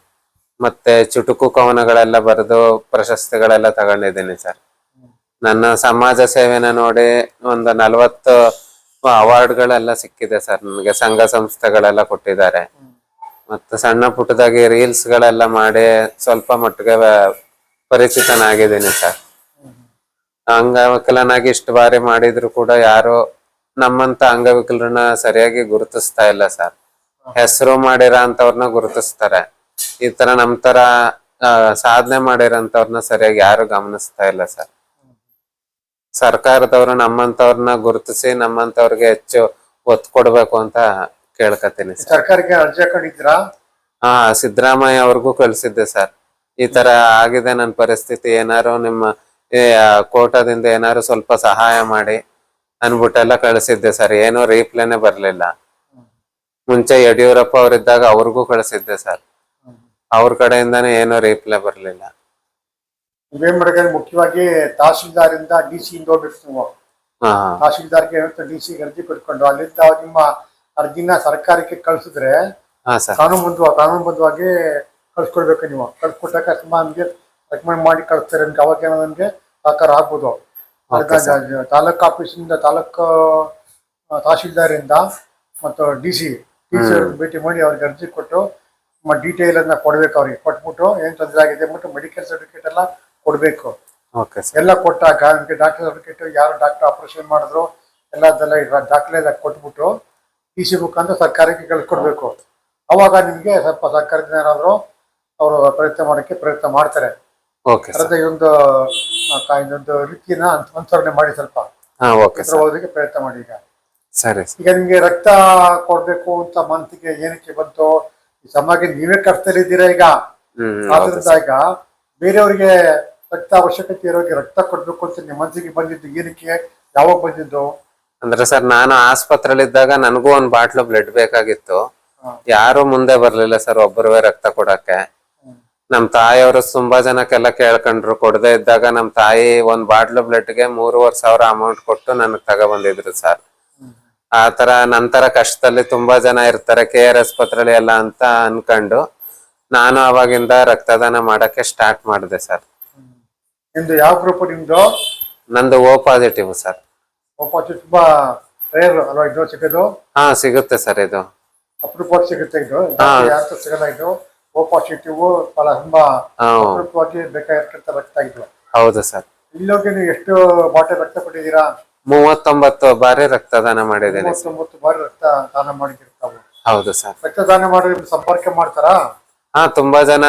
ಮತ್ತೆ ಚುಟುಕು ಕವನಗಳೆಲ್ಲ ಬರೆದು ಪ್ರಶಸ್ತಿಗಳೆಲ್ಲ ತಗೊಂಡಿದ್ದೀನಿ ಸರ್. ನನ್ನ ಸಮಾಜ ಸೇವೆನ ನೋಡಿ ಒಂದು ನಲವತ್ತು ಅವಾರ್ಡ್ಗಳೆಲ್ಲ ಸಿಕ್ಕಿದೆ ಸರ್. ನನಗೆ ಸಂಘ ಸಂಸ್ಥೆಗಳೆಲ್ಲ ಕೊಟ್ಟಿದ್ದಾರೆ. ಮತ್ತೆ ಸಣ್ಣ ಪುಟ್ಟದಾಗಿ ರೀಲ್ಸ್ ಗಳೆಲ್ಲ ಮಾಡಿ ಸ್ವಲ್ಪ ಮಟ್ಟಿಗೆ ಪರಿಚಿತನಾಗಿದ್ದೀನಿ ಸರ್. ಅಂಗವಿಕಲನಾಗಿ ಇಷ್ಟು ಬಾರಿ ಮಾಡಿದ್ರು ಕೂಡ ಯಾರು ನಮ್ಮಂತ ಅಂಗವಿಕಲರನ್ನ ಸರಿಯಾಗಿ ಗುರುತಿಸ್ತಾ ಇಲ್ಲ ಸರ್. ಹೆಸರು ಮಾಡಿರೋ ಅಂತವ್ರನ್ನ ಗುರುತಿಸ್ತಾರೆ. ಈ ತರ ನಮ್ ತರ ಸಾಧನೆ ಮಾಡಿರೋಂಥವ್ರನ್ನ ಸರಿಯಾಗಿ ಯಾರು ಗಮನಿಸ್ತಾ ಇಲ್ಲ ಸರ್. ಸರ್ಕಾರದವರು ನಮ್ಮಂತವ್ರನ್ನ ಗುರುತಿಸಿ ನಮ್ಮಂತವ್ರಿಗೆ ಹೆಚ್ಚು ಒತ್ತು ಕೊಡ್ಬೇಕು ಅಂತ ಕೇಳ್ಕತೀನಿ ಸರ್. ಸರ್ಕಾರಕ್ಕೆ ಅರ್ಜಿ ಹಾಕೊಂಡಿದ್ದೀರಾ? ಹಾ ಸಿದ್ದರಾಮಯ್ಯ ಅವ್ರಿಗೂ ಕಳ್ಸಿದ್ದೆ ಸರ್. ಈ ತರ ಆಗಿದೆ ನನ್ನ ಪರಿಸ್ಥಿತಿ ಏನಾರು ನಿಮ್ಮ ಕೋಟಾದಿಂದ ಏನಾರು ಸ್ವಲ್ಪ ಸಹಾಯ ಮಾಡಿ. ಅನ್ಬಿಟ್ಟೆಲ್ಲ ಕಳಿಸಿದ್ದೆ ಸರ್. ಏನೋ ರೀಪ್ಲೇನೆ ಬರ್ಲಿಲ್ಲ. ಮುಂಚೆ ಯಡಿಯೂರಪ್ಪ ಅವರಿದ್ದಾಗ ಅವ್ರಿಗೂ ಕಳಿಸಿದ್ದೆ ಸರ್. ಅವ್ರ ಕಡೆಯಿಂದಾನೆ ಏನೋ ರೀಪ್ಲೇ ಬರ್ಲಿಲ್ಲ. ನೀವೇನ್ ಮಾಡ್ಬೇಕು ಮುಖ್ಯವಾಗಿ ತಹಶೀಲ್ದಾರಿಂದ ಡಿ ಸಿ ಇಂದ ಹೋಗ್ಬೇಕು ನೀವು. ಹಾ. ತಹಶೀಲ್ದಾರ್ಗೆ ಡಿ ಸಿ ಅರ್ಜಿ ಕೊಟ್ಕೊಂಡು ಅಲ್ಲಿಂದ ನಿಮ್ಮ ಅರ್ಜಿನ ಸರ್ಕಾರಕ್ಕೆ ಕಳ್ಸಿದ್ರೆ ಹಾ ಸರ್. ಕಾನೂನುಬದ್ಧ ಕಾನೂನುಬದ್ಧವಾಗಿ ಕಳ್ಸ್ಕೊಡ್ಬೇಕು ನೀವು. ಕಳ್ಸ್ಕೊಟ್ಟಾಗ ಸುಮಾರು ನಮ್ಗೆ ರೆಕಮೆಂಡ್ ಮಾಡಿ ಕಳಿಸ್ತಾರೆ. ನಿಮ್ಗೆ ಅವಾಗ ಏನೋ ನಮ್ಗೆ ಸಹಕಾರ ಆಗ್ಬೋದು. ತಾಲೂಕು ಆಫೀಸಿಂದ ತಾಲೂಕು ತಹಶೀಲ್ದಾರ್ ತಹಶೀಲ್ದಾರಿಂದ ಮತ್ತು ಡಿ ಸಿ ಡಿ ಸಿ ಭೇಟಿ ಮಾಡಿ ಅವ್ರಿಗೆ ಅರ್ಜಿ ಕೊಟ್ಟು ನಮ್ಮ ಡೀಟೇಲ್ ಅನ್ನ ಕೊಡ್ಬೇಕು ಅವ್ರಿಗೆ. ಕೊಟ್ಬಿಟ್ಟು ಏನ್ ತೊಂದರೆ ಆಗಿದೆ ಮತ್ತು ಮೆಡಿಕಲ್ ಸರ್ಟಿಫಿಕೇಟ್ ಎಲ್ಲ ಕೊಡ್ಬೇಕು. ಎಲ್ಲ ಕೊಟ್ಟಾಗ ನಮಗೆ ಡಾಕ್ಟರ್ ಸರ್ಟಿಫಿಕೇಟ್ ಯಾರು ಡಾಕ್ಟರ್ ಆಪರೇಷನ್ ಮಾಡಿದ್ರು ಎಲ್ಲದೆಲ್ಲ ಇರ ದಾಖಲೆ ಎಲ್ಲ ಕೊಟ್ಬಿಟ್ಟು ಡಿ ಸಿ ಮುಖಾಂತರ ಸರ್ಕಾರಕ್ಕೆ ಕಳ್ಸಿಕೊಡ್ಬೇಕು ಅವಾಗ ನಿಮ್ಗೆ ಸ್ವಲ್ಪ ಸರ್ಕಾರದಿಂದ ಏನಾದ್ರು ಅವರು ಪ್ರಯತ್ನ ಮಾಡಕ್ಕೆ ಪ್ರಯತ್ನ ಮಾಡ್ತಾರೆ. ಓಕೆ ಒಂದು ಅನುಸರಣೆ ಮಾಡಿ ಸ್ವಲ್ಪ. ಓಕೆ ಪ್ರಯತ್ನ ಮಾಡಿ ಈಗ. ಸರಿ ಈಗ ನಿಮ್ಗೆ ರಕ್ತ ಕೊಡ್ಬೇಕು ಅಂತ ಮನಸ್ಸಿಗೆ ಏನಕ್ಕೆ ಬಂತು? ಸಮಾಜ ನೀವೇ ಕಷ್ಟದಲ್ಲಿದ್ದೀರಾ ಈಗ? ಆದ್ರಿಂದ ಈಗ ಬೇರೆಯವರಿಗೆ ರಕ್ತ ಅವಶ್ಯಕತೆ ಇರೋರಿಗೆ ರಕ್ತ ಕೊಡ್ಬೇಕು ಅಂತ ನಿಮ್ಮ ಮನಸ್ಸಿಗೆ ಬಂದಿದ್ದು ಏನಕ್ಕೆ? ಯಾವಾಗ ಬಂದಿದ್ದು? ಅಂದ್ರೆ ಸರ್ ನಾನು ಆಸ್ಪತ್ರೆಯಲ್ಲಿ ಇದ್ದಾಗ ನನಗೂ ಒಂದ್ ಬಾಟ್ಲು ಬ್ಲಡ್ ಬೇಕಾಗಿತ್ತು. ಯಾರು ಮುಂದೆ ಬರ್ಲಿಲ್ಲ ಸರ್ ಒಬ್ಬರವೇ ರಕ್ತ ಕೊಡಕ್ಕೆ. ನಮ್ ತಾಯಿಯವರು ತುಂಬಾ ಜನಕ್ಕೆಲ್ಲ ಕೇಳ್ಕೊಂಡ್ರು. ಕೊಡದೆ ಇದ್ದಾಗ ನಮ್ ತಾಯಿ ಒಂದ್ ಬಾಟ್ಲು ಬ್ಲಡ್ಗೆ ಮೂರುವರೆ ಸಾವಿರ ಅಮೌಂಟ್ ಕೊಟ್ಟು ನನಗ್ ತಗೊಬಂದಿದ್ರು ಸರ್. ಆ ತರ ನಂತರ ಕಷ್ಟದಲ್ಲಿ ತುಂಬಾ ಜನ ಇರ್ತಾರೆ ಕೆ ಆರ್ ಆಸ್ಪತ್ರೆಯಲ್ಲಿ ಎಲ್ಲ ಅಂತ ಅನ್ಕೊಂಡು ನಾನು ಅವಾಗಿಂದ ರಕ್ತದಾನ ಮಾಡಕ್ಕೆ ಸ್ಟಾರ್ಟ್ ಮಾಡಿದೆ ಸರ್. ನಿಮ್ದು ಯಾವ ಗ್ರೂಪ್ ನಿಮ್ದು? ನಂದು ಓ ಪಾಸಿಟಿವ್ ಸರ್. ತುಂಬಾ ರೇರ್ ಅಲ್ವಾ ಇದು ಸಿಗೋದು ಹಾ ಸಿಗುತ್ತೆ ಸರ್ ಇದು. ಅಪ್ರೂಪ ಸಿಗುತ್ತೆ ಇದು. ಹಾ. ಯಾರು ಸಿಗಲ್ಲ ಇದು? ಪಾಸಿಟಿವ್ ಬಹಳ ತುಂಬಾ ಅಪರೂಪವಾಗಿ ಬೇಕಾಗಿರ್ತಕ್ಕಂಥ ರಕ್ತ ಇದು. ಹೌದು ಸರ್. ಇಲ್ಲೋಗಿ ನೀವು ಎಷ್ಟು ಬಾಟಲ್ ರಕ್ತ ಕೊಟ್ಟಿದ್ದೀರಾ ಮೂವತ್ತೊಂಬತ್ತು ಬಾರಿ ರಕ್ತದಾನ ಮಾಡಿದ್ದೇನೆ ಮೂವತ್ತೊಂಬತ್ತು ಬಾರಿ ರಕ್ತ ದಾನ ಮಾಡಿರ್ತಾವೆ ಹೌದು ಸರ್. ರಕ್ತದಾನ ಮಾಡಿ ಸಂಪರ್ಕ ಮಾಡ್ತಾರಾ? ಹಾ ತುಂಬಾ ಜನ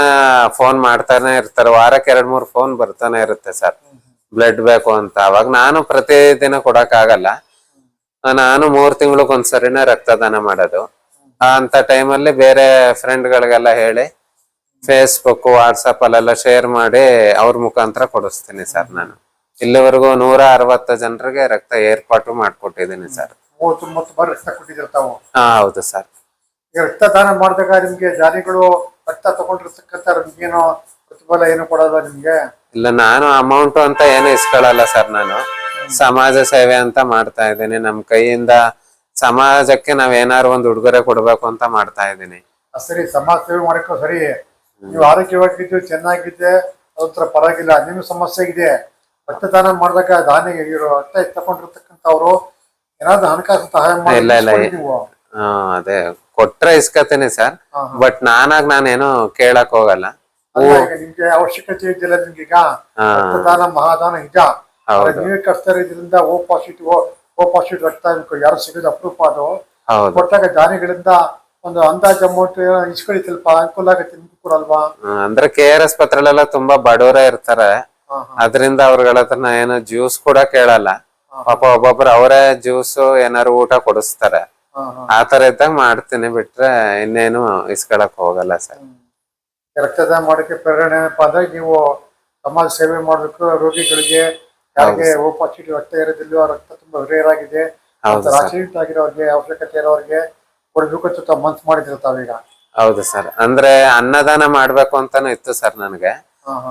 ಫೋನ್ ಮಾಡ್ತಾನೆ ಇರ್ತಾರೆ. ವಾರಕ್ಕೆ ಎರಡ್ ಮೂರ್ ಫೋನ್ ಬರ್ತಾನೆ ಇರುತ್ತೆ ಸರ್. ಬ್ಲಡ್ ಬೇಕು ಅಂತ. ಅವಾಗ ನಾನು ಪ್ರತಿದಿನ ಕೊಡಕ್ ಆಗಲ್ಲ ನಾನು ಮೂರ್ ತಿಂಗಳಿಗೊಂದ್ಸರಿನ ರಕ್ತದಾನ ಮಾಡೋದು. ಅಂತ ಟೈಮಲ್ಲಿ ಬೇರೆ ಫ್ರೆಂಡ್ ಗಳಿಗೆಲ್ಲ ಹೇಳಿ ಫೇಸ್ಬುಕ್ ವಾಟ್ಸಪ್ ಅಲ್ಲೆಲ್ಲ ಶೇರ್ ಮಾಡಿ ಅವ್ರ ಮುಖಾಂತರ ಕೊಡಿಸ್ತೀನಿ ಸರ್ ನಾನು. ಇಲ್ಲಿವರೆಗೂ ನೂರ ಅರವತ್ತು ಜನರಿಗೆ ರಕ್ತ ಏರ್ಪಾಟು ಮಾಡ್ಕೊಟ್ಟಿದ್ದೀನಿ ಸರ್ ರಕ್ತ ಕೊಟ್ಟಿದ್ದೀರ ತಾವು? ಹಾ ಹೌದು ಸರ್ ರಕ್ತದಾನ ಮಾಡಿದಾಗ ನಿಮ್ಗೆ ಜಾನಿಗಳು ರಕ್ತ ತಗೊಂಡಿರ್ತಕ್ಕಂಥ ಏನು ಪ್ರತಿಫಲ ಏನು ಕೊಡೋದ ನಿಮ್ಗೆ? ಇಲ್ಲ ನಾನು ಅಮೌಂಟ್ ಅಂತ ಏನು ಇಸ್ಕೊಳಲ್ಲ ಸರ್ ನಾನು. ಸಮಾಜ ಸೇವೆ ಅಂತ ಮಾಡ್ತಾ ಇದ್ದೀನಿ. ನಮ್ ಕೈಯಿಂದ ಸಮಾಜಕ್ಕೆ ನಾವ್ ಏನಾರು ಒಂದ್ ಉಡುಗೊರೆ ಕೊಡ್ಬೇಕು ಅಂತ ಮಾಡ್ತಾ ಇದ್ದೀನಿ. ಸರಿ ಸಮಾಜ ಸೇವೆ ಮಾಡಕ್ಕೂ ಸರಿ. ನೀವು ಆರೋಗ್ಯವಾಗಿದ್ದು ಚೆನ್ನಾಗಿದ್ದೆ ಅದ್ರ ಪರವಾಗಿಲ್ಲ. ನಿಮ್ಮ ಸಮಸ್ಯೆ ಇದೆ ರಕ್ತದಾನ ಮಾಡಿದಾಗ ದಾನಿ ಇರೋ ರಕ್ತ ತಗೊಂಡಿರ್ತಕ್ಕಂಥವ್ರು ಏನಾದ್ರು ಹಣಕಾಸು ಸಹಾಯ ಮಾಡಿ ಇಲ್ಲ, ಇಲ್ಲ. ನೀವು. ಹಾ ಅದೇ ಕೊಟ್ರೆ ಇಸ್ಕತೀನಿ ಸರ್. ಹಾ, ಬಟ್ ನಾನಾಗ್ ನಾನೇನು ಕೇಳಕ್ ಹೋಗಲ್ಲ. ಅಲ್ಲ, ಈಗ ನಿಮ್ಗೆ ಅವಶ್ಯಕತೆ ಇದೆಯಲ್ಲ ನಿಮ್ಗೆ ಈಗ ಹಾ. ರಕ್ತದಾನ ಮಹಾದಾನ ನಿಜ ಹೌದು. ನೀವೇ ಕಷ್ಟ ಇದರಿಂದ ಓ ಪಾಸಿಟಿವ್ ಓ ಪಾಸಿಟಿವ್ ರಕ್ತ ಯಾರು ಸಿಗೋದು ಅಪರೂಪ ಅದು. ಹೌದು. ಕೊಟ್ಟಾಗ ದಾನಿಗಳಿಂದ ಒಂದು ಅಂದಾಜು ಅಮೌಂಟ್ ಇಸ್ಕೊಳಿತಿಲ್ಪ ಅನುಕೂಲ ಆಗುತ್ತೆ ನಿಮ್ಗೂ ಕೂಡ ಅಲ್ವಾ? ಅಂದ್ರೆ ಕೆ ಆರ್ ಎಸ್ ಪತ್ರಲೆಲ್ಲ ತುಂಬಾ ಬಡವರೇ ಇರ್ತಾರೆ. ಅದರಿಂದ ಅವ್ರಗಳ ಏನು ಜ್ಯೂಸ್ ಕೂಡ ಕೇಳಲ್ಲ. ಪಾಪ ಒಬ್ಬೊಬ್ರು ಅವರೇ ಜ್ಯೂಸ್ ಏನಾರು ಊಟ ಕೊಡಿಸ್ತಾರೆ. ಹಾ, ಹಾ. ಆ ತರ ಇದ್ದಾಗ ಮಾಡ್ತೀನಿ ಬಿಟ್ರೆ ಇನ್ನೇನು ಇಸ್ಕೊಳಕ್ ಹೋಗಲ್ಲ ಸರ್. ರಕ್ತದಾನ ಮಾಡೋಕೆ ಪ್ರೇರಣೆ ಏನಪ್ಪಾ ಅಂದ್ರೆ ನೀವು ಸಮಾಜ ಸೇವೆ ಮಾಡಬೇಕು ರೋಗಿಗಳಿಗೆ ಯಾರಿಗೆ ಓ ಪಾಸಿಟಿವ್ ರಕ್ತ ಇರೋದಿಲ್ಲ ರಕ್ತ ತುಂಬಾ ರೇರ್ ಆಗಿದೆ. ಆಕ್ಸಿಡೆಂಟ್ ಆಗಿರೋರಿಗೆ ಅವಶ್ಯಕತೆ ಇರೋರಿಗೆ ಕೊಡ್ಬೇಕು ಅಂತ ಮನ್ಸ್ ಮಾಡಿದ್ರೆ ತಾವೀಗ ಹೌದು ಸರ್. ಅಂದ್ರೆ ಅನ್ನದಾನ ಮಾಡ್ಬೇಕು ಅಂತಾನು ಇತ್ತು ಸರ್ ನನಗೆ.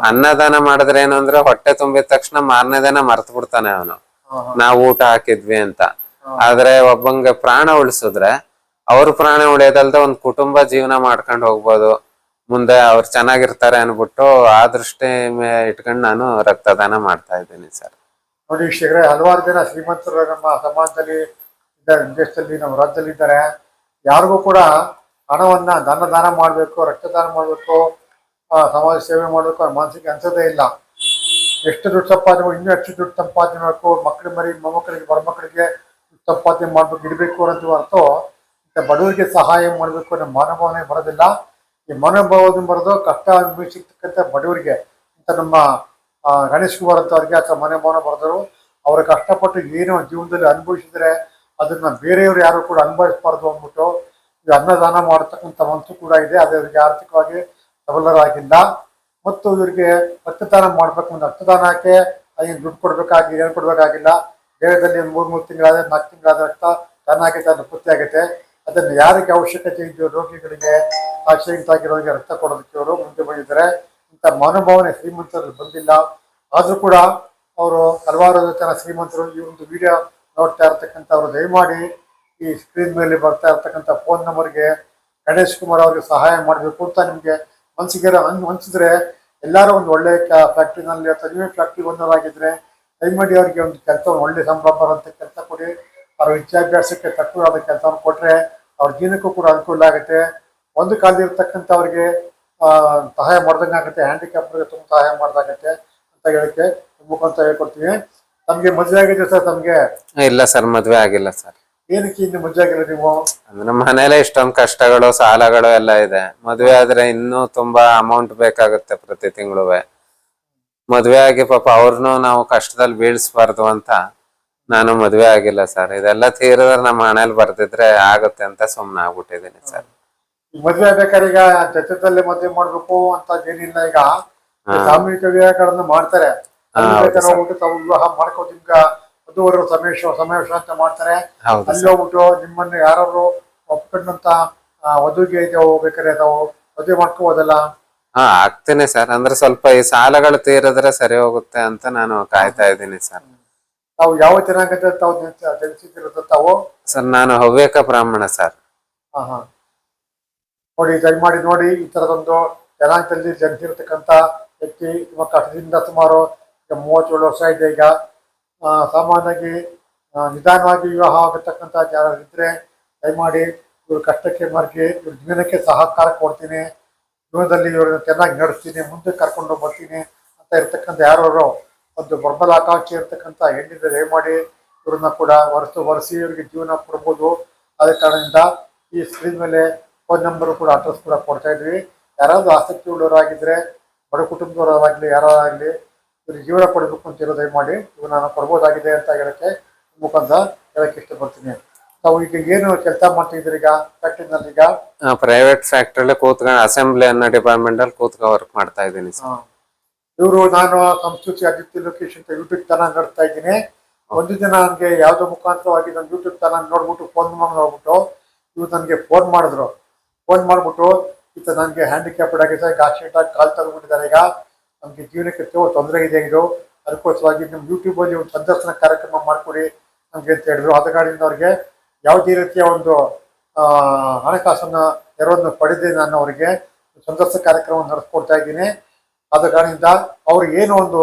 ಅನ್ನದಾನ ಮಾಡಿದ್ರೆ ಏನು ಅಂದ್ರೆ ಹೊಟ್ಟೆ ತುಂಬಿದ ತಕ್ಷಣ ಮಾರನೇ ದಿನ ಮರ್ತ್ ಬಿಡ್ತಾನೆ ಅವನು. ನಾವು ಊಟ ಹಾಕಿದ್ವಿ ಅಂತ. ಆದ್ರೆ ಒಬ್ಬಂಗ ಪ್ರಾಣ ಉಳಿಸಿದ್ರೆ ಅವ್ರ ಪ್ರಾಣ ಉಳಿಯೋದಲ್ದ ಒಂದ್ ಕುಟುಂಬ ಜೀವನ ಮಾಡ್ಕೊಂಡು ಹೋಗ್ಬೋದು. ಮುಂದೆ ಅವ್ರು ಚೆನ್ನಾಗಿರ್ತಾರೆ ಅನ್ಬಿಟ್ಟು ಆ ದೃಷ್ಟಿ ಇಟ್ಕೊಂಡು ನಾನು ರಕ್ತದಾನ ಮಾಡ್ತಾ ಇದ್ದೀನಿ ಸರ್. ನೋಡಿ ವೀಕ್ಷಕರೇ, ಹಲವಾರು ಜನ ಶ್ರೀಮಂತರು ನಮ್ಮ ಸಮಾಜದಲ್ಲಿ ದೇಶದಲ್ಲಿ, ನಮ್ಮ ರಾಜ್ಯದಲ್ಲಿ ಇದ್ದಾರೆ. ಯಾರಿಗೂ ಕೂಡ ಹಣವನ್ನ ದಾನ ದಾನ ಮಾಡಬೇಕು, ರಕ್ತದಾನ ಮಾಡಬೇಕು ಸಮಾಜ ಸೇವೆ ಮಾಡಬೇಕು ಮಾನಸಿಕ ಅನ್ಸೋದೇ ಇಲ್ಲ. ಎಷ್ಟು ದುಡ್ಡು ಸಂಪಾದನೆ ಇನ್ನೂ ಹೆಚ್ಚು ದುಡ್ಡು ಸಂಪಾದನೆ ಮಾಡಬೇಕು ಮಕ್ಕಳು ಮರಿ, ಮೊಮ್ಮಕ್ಕಳಿಗೆ, ಬರಮಕ್ಕಳಿಗೆ ದುಡ್ಡು ಸಂಪಾದನೆ ಮಾಡ್ಬೇಕು, ಇಡಬೇಕು ಅನ್ನೋದು ಹೊರತು ಬಡವರಿಗೆ ಸಹಾಯ ಮಾಡಬೇಕು ಅನ್ನೋ ಮನೋಭಾವನೆ ಬರೋದಿಲ್ಲ. ಈ ಮನೋಭಾವದಿಂದ ಬರೋದು ಕಷ್ಟ ಅನುಭವಿಸಿರ್ತಕ್ಕಂಥ ಬಡವರಿಗೆ ಅಂತ ನಮ್ಮ ಗಣೇಶ್ ಕುಮಾರ್ ಅಂತವ್ರಿಗೆ ಅಥವಾ ಮನೆ ಮೌನ ಬರೆದರು ಅವ್ರ ಕಷ್ಟಪಟ್ಟು ಏನೋ ಜೀವನದಲ್ಲಿ ಅನುಭವಿಸಿದ್ರೆ ಅದನ್ನ ಬೇರೆಯವರು ಯಾರು ಕೂಡ ಅನುಭವಿಸಬಾರ್ದು ಅಂದ್ಬಿಟ್ಟು ಇದು ಅನ್ನದಾನ ಮಾಡತಕ್ಕಂಥ ಮನಸ್ಸು ಕೂಡ ಇದೆ. ಅದೇ ಇವರಿಗೆ ಆರ್ಥಿಕವಾಗಿ ಸಬಲರಾಗಿಲ್ಲ ಮತ್ತು ಇವರಿಗೆ ರಕ್ತದಾನ ಮಾಡ್ಬೇಕು ಅಂದ್ರೆ ರಕ್ತದಾನಕ್ಕೆ ಅಲ್ಲಿ ದುಡ್ಡು ಕೊಡಬೇಕಾಗಿ, ಏನು ಕೊಡ್ಬೇಕಾಗಿಲ್ಲ. ದೇಹದಲ್ಲಿ ಮೂರು ಮೂರು ತಿಂಗಳಾದ್ರೆ ನಾಲ್ಕು ತಿಂಗಳಾದ ರಕ್ತ ತಾನಾಗಿ ಅದು ಪೂರ್ತಿ ಆಗುತ್ತೆ. ಅದನ್ನು ಯಾರಿಗೆ ಅವಶ್ಯಕತೆ ಇದೆಯೋ ರೋಗಿಗಳಿಗೆ ಆಕ್ಸಿಡೆಂಟ್ ಆಗಿರೋರಿಗೆ ರಕ್ತ ಕೊಡೋದಕ್ಕೆ ಅವರು ಮುಂದೆ ಬಂದಿದ್ದಾರೆ. ಇಂಥ ಮನೋಭಾವನೆ ಶ್ರೀಮಂತರಲ್ಲಿ ಬಂದಿಲ್ಲ. ಆದರೂ ಕೂಡ ಅವರು ಹಲವಾರು ಜನ ಶ್ರೀಮಂತರು ಈ ಒಂದು ವಿಡಿಯೋ ನೋಡ್ತಾ ಇರ್ತಕ್ಕಂಥವ್ರು, ದಯಮಾಡಿ ಈ ಸ್ಕ್ರೀನ್ ಮೇಲೆ ಬರ್ತಾ ಇರ್ತಕ್ಕಂಥ ಫೋನ್ ನಂಬರ್ಗೆ ಗಣೇಶ್ ಕುಮಾರ್ ಅವರಿಗೆ ಸಹಾಯ ಮಾಡಬೇಕು ಅಂತ ನಿಮಗೆ ಮನಸ್ಸಿಗೆ ಹಂಗೆ ಹಂಚಿದ್ರೆ ಎಲ್ಲರೂ ಒಂದು ಒಳ್ಳೆಯ ಫ್ಯಾಕ್ಟ್ರಿನಲ್ಲಿ ಅಥವಾ ನೀವೇ ಫ್ಯಾಕ್ಟ್ರಿ ಓನರಾಗಿದ್ರೆ ದಯಮಾಡಿ ಅವರಿಗೆ ಒಂದು ಕೆಲಸ ಒಳ್ಳೆ ಸಂಭ್ರಮ ಬರುವಂಥ ಕೆಲಸ ಕೊಡಿ. ಅವ್ರ ವಿದ್ಯಾಭ್ಯಾಸಕ್ಕೆ ತಕ್ಕವಾದ ಕೆಲಸವನ್ನು ಕೊಟ್ಟರೆ ಅವ್ರ ಜೀವನಕ್ಕೂ ಕೂಡ ಅನುಕೂಲ ಆಗುತ್ತೆ. ಒಂದು ಕಾಲದಿರ್ತಕ್ಕಂಥವ್ರಿಗೆ ಸಹಾಯ ಮಾಡ್ದಂಗೆ ಆಗುತ್ತೆ. ಹ್ಯಾಂಡಿಕ್ಯಾಪ್ರಿಗೆ ತುಂಬ ಸಹಾಯ ಮಾಡ್ದಾಗತ್ತೆ ಅಂತ ಹೇಳಕ್ಕೆ ಮುಖಾಂತರ ಹೇಳ್ಕೊಡ್ತೀವಿ ತಮಗೆ ಮದುವೆ ಆಗಿದೆ ಸರ್ ತಮಗೆ? ಇಲ್ಲ ಸರ್ ಮದ್ವೆ ಆಗಿಲ್ಲ ಸರ್. ಏನಕ್ಕೆ ಇನ್ನು ಮದುವೆ ಆಗಿಲ್ಲ ನೀವು? ಅಂದ್ರೆ ಮನೇಲೆ ಇಷ್ಟೊಂದು ಕಷ್ಟಗಳು ಸಾಲಗಳು ಎಲ್ಲ ಇದೆ. ಮದ್ವೆ ಆದ್ರೆ ಇನ್ನೂ ತುಂಬಾ ಅಮೌಂಟ್ ಬೇಕಾಗುತ್ತೆ ಪ್ರತಿ ತಿಂಗಳುವೆ. ಮದ್ವೆ ಆಗಿ ಪಾಪ ಅವ್ರನ್ನೂ ನಾವು ಕಷ್ಟದಲ್ಲಿ ಬೀಳ್ಸ್ಬಾರ್ದು ಅಂತ ನಾನು ಮದ್ವೆ ಆಗಿಲ್ಲ ಸರ್ ಇದೆಲ್ಲ ತೀರದ್ರೆ ನಮ್ಮ ಹಣೆಯಲ್ಲಿ ಬರ್ತಿದ್ರೆ ಆಗುತ್ತೆ ಅಂತ ಸುಮ್ನೆ ಆಗ್ಬಿಟ್ಟಿದೀನಿ ಸರ್ ಮದ್ವೆ ಆಗ್ಬೇಕಾದ್ರೆ ಈಗ ಜೊತೆದಲ್ಲಿ ಮದ್ವೆ ಮಾಡ್ಬೇಕು ಅಂತ ಏನಿಲ್ಲ ಈಗ. ಸಾಮೂಹಿಕ ವಿವಾಹಗಳನ್ನ ಮಾಡ್ತಾರೆ. ಅಲ್ಲಿ ಹೌದು ಬೇಕಾದ್ರೆ ಸರ್. ಹೋಗ್ಬಿಟ್ಟು ತಾವು ವಿವಾಹ ಮಾಡ್ಕೋ ನಿಮ್ಗ ವಧುವರರು ಸಮೇಶ ಸಮಾವೇಶ ಅಂತ ಮಾಡ್ತಾರೆ. ಅಲ್ಲಿ ಹೋಗ್ಬಿಟ್ಟು ನಿಮ್ಮನ್ನು ಯಾರು ಒಪ್ಕೊಂಡಂತ ವಧುಗೆ ಇದೆ ಹೋಗ್ಬೇಕಾದ್ರೆ ತಾವು ಮದುವೆ ಮಾಡ್ಕೋಬೋದಲ್ಲ? ಹಾ ಆಗ್ತೇನೆ ಸರ್ ಅಂದ್ರೆ ಸ್ವಲ್ಪ ಈ ಸಾಲಗಳು ತೀರಿದ್ರೆ ಸರಿ ಹೋಗುತ್ತೆ ಅಂತ ನಾನು ಕಾಯ್ತಾ ಇದ್ದೀನಿ ಸರ್ ತಾವು ಯಾವ ಜನಾಂಗದ ತಾವು ಜನಿಸಿ- ಜನಿಸಿದಿರೋದು ತಾವು? ಸರ್ ನಾನು ಹವ್ಯಕ ಬ್ರಾಹ್ಮಣ ಸರ್. ಹಾ ಹಾ. ನೋಡಿ ದಯಮಾಡಿ ನೋಡಿ ಈ ತರದೊಂದು ಜನಾಂಗದಲ್ಲಿ ಜನಿಸಿರ್ತಕ್ಕಂಥ ವ್ಯಕ್ತಿ ತುಂಬ ಕಷ್ಟದಿಂದ ಸುಮಾರು ಮೂವತ್ತೇಳು ವರ್ಷ ಇದೆ ಈಗ. ಆ, ಸಾಮಾನ್ಯವಾಗಿ ನಿಧಾನವಾಗಿ ವಿವಾಹ ಆಗತಕ್ಕಂಥ ಜನರಿದ್ರೆ ಇದ್ರೆ ದಯಮಾಡಿ ಇವ್ರ ಕಷ್ಟಕ್ಕೆ ಮರ್ಗಿ ಇವ್ರ ಜೀವನಕ್ಕೆ ಸಹಕಾರ ಕೊಡ್ತೀನಿ. ಜೀವನದಲ್ಲಿ ಇವ್ರನ್ನ ಚೆನ್ನಾಗಿ ನಡೆಸ್ತೀನಿ ಮುಂದೆ ಕರ್ಕೊಂಡು ಬರ್ತೀನಿ ಅಂತ ಇರ್ತಕ್ಕಂಥ ಯಾರು ಒಂದು ಬರ್ಬಲ್ ಆಕಾಂಕ್ಷೆ ಇರ್ತಕ್ಕಂಥ ದಯ ಮಾಡಿ ಇವ್ರನ್ನ ಕೂಡ ವರ್ಷ ಹೊರಸಿ ಇವರಿಗೆ ಜೀವನ ಕೊಡ್ಬೋದು. ಆದ ಕಾರಣದಿಂದ ಈ ಸ್ಕ್ರೀನ್ ಮೇಲೆ ಫೋನ್ ನಂಬರ್ ಕೂಡ ಅಡ್ರೆಸ್ ಕೂಡ ಕೊಡ್ತಾ ಇದ್ವಿ. ಯಾರಾದರೂ ಆಸಕ್ತಿ ಉಳ್ಳವರಾಗಿದ್ರೆ ಬಡ ಕುಟುಂಬದವರಾಗಲಿ ಯಾರಾಗಲಿ ಇವ್ರಿಗೆ ಜೀವನ ಕೊಡಬೇಕು ಅಂತ ಇರೋ ದಯಮಾಡಿ ಇವು ನಾನು ಕೊಡ್ಬೋದಾಗಿದೆ ಅಂತ ಹೇಳಕ್ಕೆ ಮುಖಾಂತರ ಹೇಳಕ್ಕೆ ಇಷ್ಟಪಡ್ತೀನಿ. ತಾವು ಈಗ ಏನು ಕೆಲಸ ಮಾಡ್ತಾ ಇದ್ದೀರಿ ಈಗ ಫ್ಯಾಕ್ಟ್ರಿನಲ್ಲಿ ಈಗ ಪ್ರೈವೇಟ್ ಫ್ಯಾಕ್ಟ್ರಿಲಿ ಕೂತ್ಕೊಂಡು ಅಸೆಂಬ್ಲಿ ಅನ್ನೋ ಡಿಪಾರ್ಟ್ಮೆಂಟ್ ಅಲ್ಲಿ ಕೂತ್ಕೊಂಡು ವರ್ಕ್ ಮಾಡ್ತಾ ಇದ್ದೀನಿ ಸರ್. ಇವರು ನಾನು ಸಂಸ್ಕೃತಿ ಅದಿತಿ ಲೊಕೇಶನ್ ಯೂಟ್ಯೂಬ್ ಚಾನಲ್ ನೋಡ್ತಾ ಇದ್ದೀನಿ. ಒಂದು ದಿನ ನನಗೆ ಯಾವುದೋ ಮುಖಾಂತರವಾಗಿ ನನ್ನ ಯೂಟ್ಯೂಬ್ ಚಾನಲ್ ನೋಡ್ಬಿಟ್ಟು ಫೋನ್ ಮಾಡಿ ನೋಡ್ಬಿಟ್ಟು ಇವ್ರು ನನಗೆ ಫೋನ್ ಮಾಡಿದ್ರು. ಫೋನ್ ಮಾಡಿಬಿಟ್ಟು ಈತ ನನಗೆ ಹ್ಯಾಂಡಿಕ್ಯಾಪ್ಡ್ ಆಗಿದೆ ಈಗ ಆಕ್ಸಿಡೆಂಟ್ ಆಗಿ ಕಾಲ್ ತಗೊಂಡ್ಬಿಟ್ಟಿದ್ದಾರೆ ಈಗ. ನಮಗೆ ಜೀವನಕ್ಕೆ ತುಂಬ ತೊಂದರೆ ಇದೆ ಇದು. ಅದಕ್ಕೋಸ್ಕರವಾಗಿ ನಿಮ್ಮ ಯೂಟ್ಯೂಬಲ್ಲಿ ಒಂದು ಸಂದರ್ಶನ ಕಾರ್ಯಕ್ರಮ ಮಾಡಿಕೊಡಿ ನಮಗೆ ಅಂತ ಹೇಳಿದ್ರು. ಆದ ಕಾರಣದಿಂದ ಅವ್ರಿಗೆ ಯಾವುದೇ ರೀತಿಯ ಒಂದು ಹಣಕಾಸನ್ನು ಎರವನ್ನು ಪಡೆದೇ ನಾನು ಅವರಿಗೆ ಸಂದರ್ಶನ ಕಾರ್ಯಕ್ರಮ ನಡೆಸ್ಕೊಡ್ತಾ ಇದ್ದೀನಿ. ಆದ ಕಾರಣದಿಂದ ಅವರು ಏನು ಒಂದು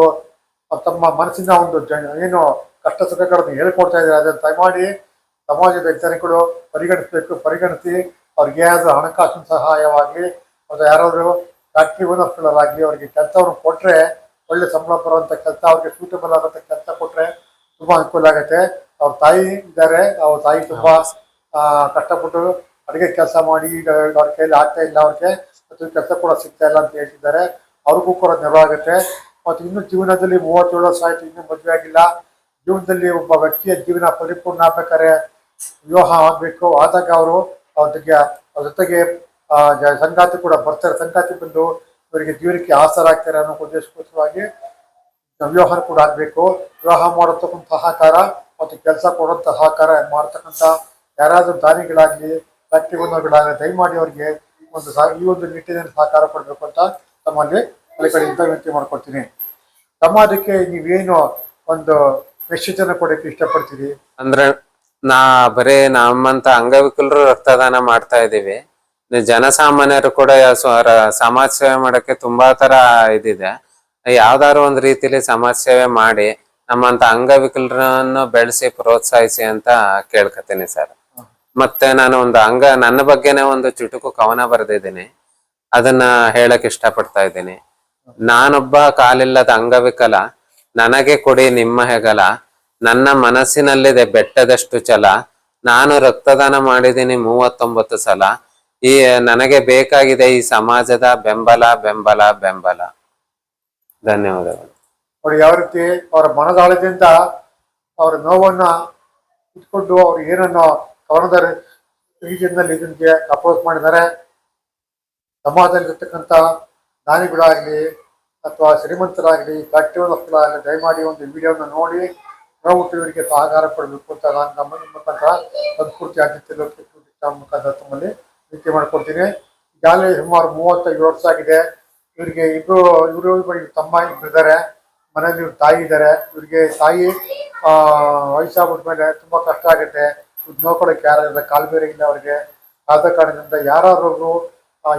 ತಮ್ಮ ಮನಸ್ಸಿನ ಒಂದು ಏನು ಕಷ್ಟ ಸುಖಗಳನ್ನು ಹೇಳ್ಕೊಡ್ತಾ ಇದ್ದಾರೆ, ಅದನ್ನು ದಯಮಾಡಿ ಸಮಾಜದ ಜನಗಳು ಪರಿಗಣಿಸಬೇಕು, ಪರಿಗಣಿಸಿ ಅವ್ರಿಗೆ ಏನಾದರೂ ಹಣಕಾಸಿನ ಸಹಾಯವಾಗಲಿ ಅಥವಾ ಯಾರಾದರೂ ಫ್ಯಾಕ್ಟ್ರಿ ಓನರ್ಸ್ಗಳಾಗಲಿ ಅವರಿಗೆ ಕೆಲಸವನ್ನು ಕೊಟ್ಟರೆ ಒಳ್ಳೆ ಸಂಬಳ ಬರುವಂಥ ಕೆಲಸ, ಅವ್ರಿಗೆ ಸೂಟಬಲ್ ಆಗುವಂಥ ಕೆಲಸ ಕೊಟ್ಟರೆ ತುಂಬ ಅನುಕೂಲ ಆಗುತ್ತೆ. ಅವ್ರ ತಾಯಿ ಇದ್ದಾರೆ, ಅವ್ರ ತಾಯಿ ತುಂಬ ಕಷ್ಟಪಟ್ಟು ಅಡುಗೆ ಕೆಲಸ ಮಾಡಿ ಈಗ ಅವ್ರ ಕೈಯಲ್ಲಿ ಆಗ್ತಾ ಇಲ್ಲ ಅವ್ರಿಗೆ, ಮತ್ತು ಕೆಲಸ ಕೂಡ ಸಿಗ್ತಾ ಇಲ್ಲ ಅಂತ ಹೇಳ್ತಿದ್ದಾರೆ. ಅವ್ರಿಗೂ ಕೂಡ ನೆರವಾಗುತ್ತೆ ಮತ್ತು ಇನ್ನೂ ಜೀವನದಲ್ಲಿ ಮೂವತ್ತೇಳು ವರ್ಷ ಆಯ್ತು ಇನ್ನೂ ಮದುವೆ ಆಗಿಲ್ಲ. ಜೀವನದಲ್ಲಿ ಒಬ್ಬ ವ್ಯಕ್ತಿಯ ಜೀವನ ಪರಿಪೂರ್ಣ ಆಗ್ಬೇಕಾದ್ರೆ ವಿವಾಹ ಆಗಬೇಕು. ಆದಾಗ ಅವರು ಅವ್ರ ಜೊತೆಗೆ ಆ, ಜ- ಸಂಗಾತಿ ಕೂಡ ಬರ್ತಾರೆ. ಸಂಗಾತಿ ಬಂದು ಇವರಿಗೆ ಜೀವನಕ್ಕೆ ಆಸರ ಆಗ್ತಾರೆ ಅನ್ನೋ ಉದ್ದೇಶಕ್ಕೋಸ್ಕರವಾಗಿ ವ್ಯವಹಾರ ಕೂಡ ಆಗಬೇಕು. ವಿವಾಹ ಮಾಡತಕ್ಕಂಥ ಸಹಕಾರ ಮತ್ತು ಕೆಲಸ ಕೊಡುವಂಥ ಸಹಕಾರ ಮಾಡ್ತಕ್ಕಂಥ ಯಾರಾದರೂ ದಾನಿಗಳಾಗಲಿ ಫ್ಯಾಕ್ಟ್ರಿ ಓನರ್ಗಳಾಗಲಿ ದಯಮಾಡಿ ಅವರಿಗೆ ಒಂದು ಸಹ ಈ ಒಂದು ನಿಟ್ಟಿನಲ್ಲಿ ಸಹಕಾರ ಕೊಡಬೇಕು ಅಂತ ತಮ್ಮಲ್ಲಿ ಅಲ್ಲಿ ಕಡೆಯಿಂದ ವಿನಂತಿ ಮಾಡ್ಕೊಳ್ತೀನಿ ಸಮಾಜಕ್ಕೆ ನೀವೇನು ಒಂದು ಮೆಸೇಜನ್ನು ಕೊಡಕ್ಕೆ ಇಷ್ಟಪಡ್ತೀರಿ? ಅಂದ್ರೆ ನಾ ಬರೀ ನಮ್ಮಂತ ಅಂಗವಿಕಲರು ರಕ್ತದಾನ ಮಾಡ್ತಾ ಇನ್ನು ಜನಸಾಮಾನ್ಯರು ಕೂಡ ಸಮಾಜ ಸೇವೆ ಮಾಡಕ್ಕೆ ತುಂಬಾ ತರ ಇದಿದೆ. ಯಾವ್ದಾದ್ರು ಒಂದ್ ರೀತಿಲಿ ಸಮಾಜ ಸೇವೆ ಮಾಡಿ ನಮ್ಮಂತ ಅಂಗವಿಕಲರನ್ನು ಬೆಳೆಸಿ, ಪ್ರೋತ್ಸಾಹಿಸಿ ಅಂತ ಕೇಳ್ಕತೀನಿ ಸರ್. ಮತ್ತೆ ನಾನು ಒಂದು ಅಂಗ, ನನ್ನ ಬಗ್ಗೆನೇ ಒಂದು ಚುಟುಕು ಕವನ ಬರೆದಿದ್ದೀನಿ. ಅದನ್ನ ಹೇಳಕ್ ಇಷ್ಟಪಡ್ತಾ ಇದ್ದೀನಿ. ನಾನೊಬ್ಬ ಕಾಲಿಲ್ಲದ ಅಂಗವಿಕಲ, ನನಗೆ ಕೊಡಿ ನಿಮ್ಮ ಹೆಗಲ, ನನ್ನ ಮನಸ್ಸಿನಲ್ಲಿದೆ ಬೆಟ್ಟದಷ್ಟು ಛಲ, ನಾನು ರಕ್ತದಾನ ಮಾಡಿದ್ದೀನಿ ಮೂವತ್ತೊಂಬತ್ತು ಸಲ, ಈ ನನಗೆ ಬೇಕಾಗಿದೆ ಈ ಸಮಾಜದ ಬೆಂಬಲ ಬೆಂಬಲ ಬೆಂಬಲ. ಧನ್ಯವಾದಗಳು. ಅವ್ರು ಯಾವ ರೀತಿ ಅವರ ಮನದಾಳದಿಂದ ಅವರ ನೋವನ್ನ ಇಟ್ಕೊಂಡು ಅವ್ರು ಏನನ್ನೋ ಕವನದ ರೀತಿಯಲ್ಲಿ ಇದಕ್ಕೆ ಅಪೋಸ್ ಮಾಡಿದ್ದಾರೆ. ಸಮಾಜದಲ್ಲಿರ್ತಕ್ಕಂಥ ದಾನಿಗಳಾಗಲಿ ಅಥವಾ ಶ್ರೀಮಂತರಾಗಲಿ ಫ್ಯಾಕ್ಟ್ರಿ ವಸ್ತುಗಳಾಗಲಿ ದಯಮಾಡಿ ಒಂದು ವಿಡಿಯೋನ ನೋಡಿ ನಾವು ಇವರಿಗೆ ಸಹಕಾರ ಕೊಡಬೇಕು ಅಂತ ನಾನು ನಮ್ಮ ಮುಖಾಂತರ ಸಂಸ್ಕೃತಿ ಆದ್ಯತೆ ಲೋಕ ಮುಖಾಂತರ ತಮ್ಮಲ್ಲಿ ವಿನಂತಿ ಮಾಡ್ಕೊಡ್ತೀನಿ ಈಗಾಗಲೇ ಸುಮಾರು ಮೂವತ್ತೈದು ವರ್ಷ ಆಗಿದೆ. ಇವರಿಗೆ ಇಬ್ರು ಇವರು ತಮ್ಮ ಇಬ್ಬರಿದ್ದಾರೆ ಮನೆಯಲ್ಲಿ ಇವ್ರ ತಾಯಿ ಇದ್ದಾರೆ ಇವರಿಗೆ ತಾಯಿ ಆ, ವಯಸ್ಸಾಗ್ಬಿಟ್ಮೇಲೆ ತುಂಬ ಕಷ್ಟ ಆಗುತ್ತೆ. ನೋಡ್ಕೊಳಕ್ಕೆ ಯಾರಿಲ್ಲ ಕಾಲು ಬೇರೆ ಇಲ್ಲ ಅವ್ರಿಗೆ ಆದ ಕಾರಣದಿಂದ ಯಾರಾದ್ರೂ ಆ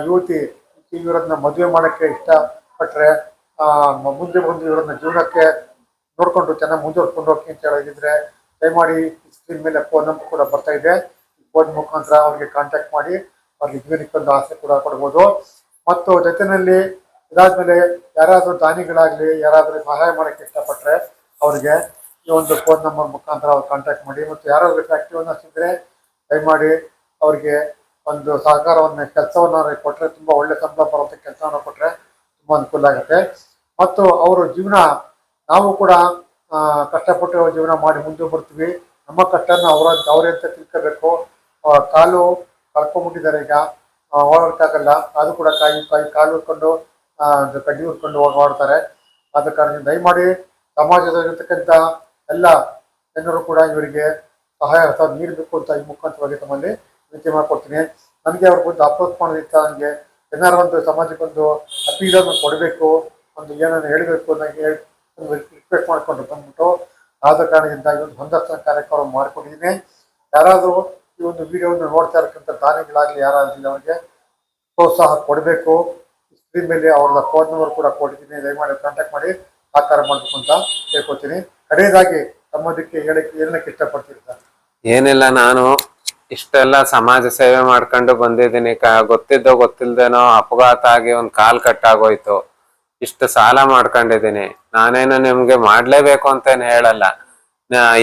ಇವರನ್ನ ಮದುವೆ ಮಾಡೋಕ್ಕೆ ಇಷ್ಟಪಟ್ಟರೆ ಮುಂದೆ ಬಂದು ಇವರನ್ನ ಜೀವನಕ್ಕೆ ನೋಡಿಕೊಂಡು ಚೆನ್ನಾಗಿ ಮುಂದುವರ್ಕೊಂಡು ಹೋಗಿ ಅಂತ ಹೇಳಿದ್ರೆ ದಯಮಾಡಿ ಸ್ಕ್ರೀನ್ ಮೇಲೆ ಫೋನ್ ನಂಬರ್ ಕೂಡ ಬರ್ತಾ ಇದೆ. ಫೋನ್ ಮುಖಾಂತರ ಅವ್ರಿಗೆ ಕಾಂಟ್ಯಾಕ್ಟ್ ಮಾಡಿ, ಅವ್ರಿಗೆ ಜೀವನಕ್ಕೆ ಒಂದು ಆಸೆ ಕೂಡ ಕೊಡ್ಬೋದು. ಮತ್ತು ಜೊತೆಯಲ್ಲಿ ಇದಾದ್ಮೇಲೆ ಯಾರಾದರೂ ದಾನಿಗಳಾಗಲಿ, ಯಾರಾದರೂ ಸಹಾಯ ಮಾಡೋಕ್ಕೆ ಇಷ್ಟಪಟ್ಟರೆ ಅವ್ರಿಗೆ ಈ ಒಂದು ಫೋನ್ ನಂಬರ್ ಮುಖಾಂತರ ಅವ್ರು ಕಾಂಟ್ಯಾಕ್ಟ್ ಮಾಡಿ. ಮತ್ತು ಯಾರಾದರೂ ಫ್ಯಾಕ್ಟ್ರಿ ಇದ್ರೆ ದಯಮಾಡಿ ಅವರಿಗೆ ಒಂದು ಸಹಕಾರವನ್ನು, ಕೆಲಸವನ್ನ ಕೊಟ್ಟರೆ ತುಂಬ ಒಳ್ಳೆ ಸಂಬಳ ಬರುವಂತ ಕೆಲಸವನ್ನು ಕೊಟ್ಟರೆ ತುಂಬ ಅನುಕೂಲ ಆಗುತ್ತೆ. ಮತ್ತು ಅವರು ಜೀವನ, ನಾವು ಕೂಡ ಕಷ್ಟಪಟ್ಟು ಜೀವನ ಮಾಡಿ ಮುಂದೆ ಬರ್ತೀವಿ. ನಮ್ಮ ಕಷ್ಟನ ಅವರ, ಅವರೇ ಅಂತ ತಿಳ್ಕೋಬೇಕು. ಕಾಲು ಕಳ್ಕೊಂಬಿಟ್ಟಿದ್ದಾರೆ ಈಗ. ಓಡಾಡೋಕ್ಕಾಗಲ್ಲ ಅದು ಕೂಡ ಕಾಯಿ ಕಾಯಿ ಕಾಲು ಅದು ಕಡ್ಡಿ ಹಿಡ್ಕೊಂಡು ಓಡಾಡ್ತಾರೆ. ಆದ ಕಾರಣ ದಯಮಾಡಿ ಸಮಾಜದಲ್ಲಿರ್ತಕ್ಕಂಥ ಎಲ್ಲ ಜನರು ಕೂಡ ಇವರಿಗೆ ಸಹಾಯ ನೀಡಬೇಕು ಅಂತ ಈ ಮುಖಾಂತರವಾಗಿ ತಮ್ಮಲ್ಲಿ ವಿನಂತಿ ಮಾಡ್ಕೊಡ್ತೀನಿ. ನನಗೆ ಅವ್ರ ಬಂದು ಅಪ್ರೋಚ್ ಮಾಡೋದಿತ್ತ ನನಗೆ ಏನಾರು ಒಂದು ಸಮಾಜಕ್ಕೊಂದು ಅಪೀಲನ್ನು ಕೊಡಬೇಕು, ಒಂದು ಏನನ್ನು ಹೇಳಬೇಕು ನನಗೆ ಒಂದು ರಿಕ್ವೆಸ್ಟ್ ಮಾಡಿಕೊಂಡು ಬಂದ್ಬಿಟ್ಟು ಆದ ಕಾರಣದಿಂದಾಗಿ ಒಂದು ಹೊಂದರ್ಶನ ಕಾರ್ಯಕ್ರಮ ಮಾಡಿಕೊಂಡಿದ್ದೀನಿ. ಯಾರಾದರೂ ಈ ಒಂದು ವಿಡಿಯೋವನ್ನು ನೋಡ್ತಾ ಇರೋಕ್ಕಂಥ ದಾನಿಗಳಾಗಲಿ ಯಾರಾಗಲಿ ಅವರಿಗೆ ಪ್ರೋತ್ಸಾಹ ಕೊಡಬೇಕು ಸ್ಕ್ರೀನ್ ಮೇಲೆ ಅವ್ರನ್ನ ಫೋನ್ ನಂಬರ್ ಕೂಡ ಕೊಟ್ಟಿದ್ದೀನಿ ದಯಮಾಡಿ ಕಾಂಟ್ಯಾಕ್ಟ್ ಮಾಡಿ ಆಕಾರ ಮಾಡಬೇಕು ಅಂತ ಹೇಳ್ಕೊತೀನಿ ಕಡೆಯದಾಗಿ ತಮ್ಮದಕ್ಕೆ ಹೇಳಕ್ಕೆ ಏನಕ್ಕೆ ಇಷ್ಟಪಡ್ತೀರಿ ಸರ್? ಏನಿಲ್ಲ, ನಾನು ಇಷ್ಟೆಲ್ಲ ಸಮಾಜ ಸೇವೆ ಮಾಡ್ಕೊಂಡು ಬಂದಿದ್ದೀನಿ. ಕ, ಗೊತ್ತಿದ್ದೋ ಗೊತ್ತಿಲ್ದೇನೋ ಅಪಘಾತ ಆಗಿ ಒಂದು ಕಾಲ್ ಕಟ್ಟಾಗೋಯ್ತು. ಇಷ್ಟು ಸಾಲ ಮಾಡ್ಕೊಂಡಿದ್ದೀನಿ. ನಾನೇನು ನಿಮ್ಗೆ ಮಾಡ್ಲೇಬೇಕು ಅಂತೇನು ಹೇಳಲ್ಲ.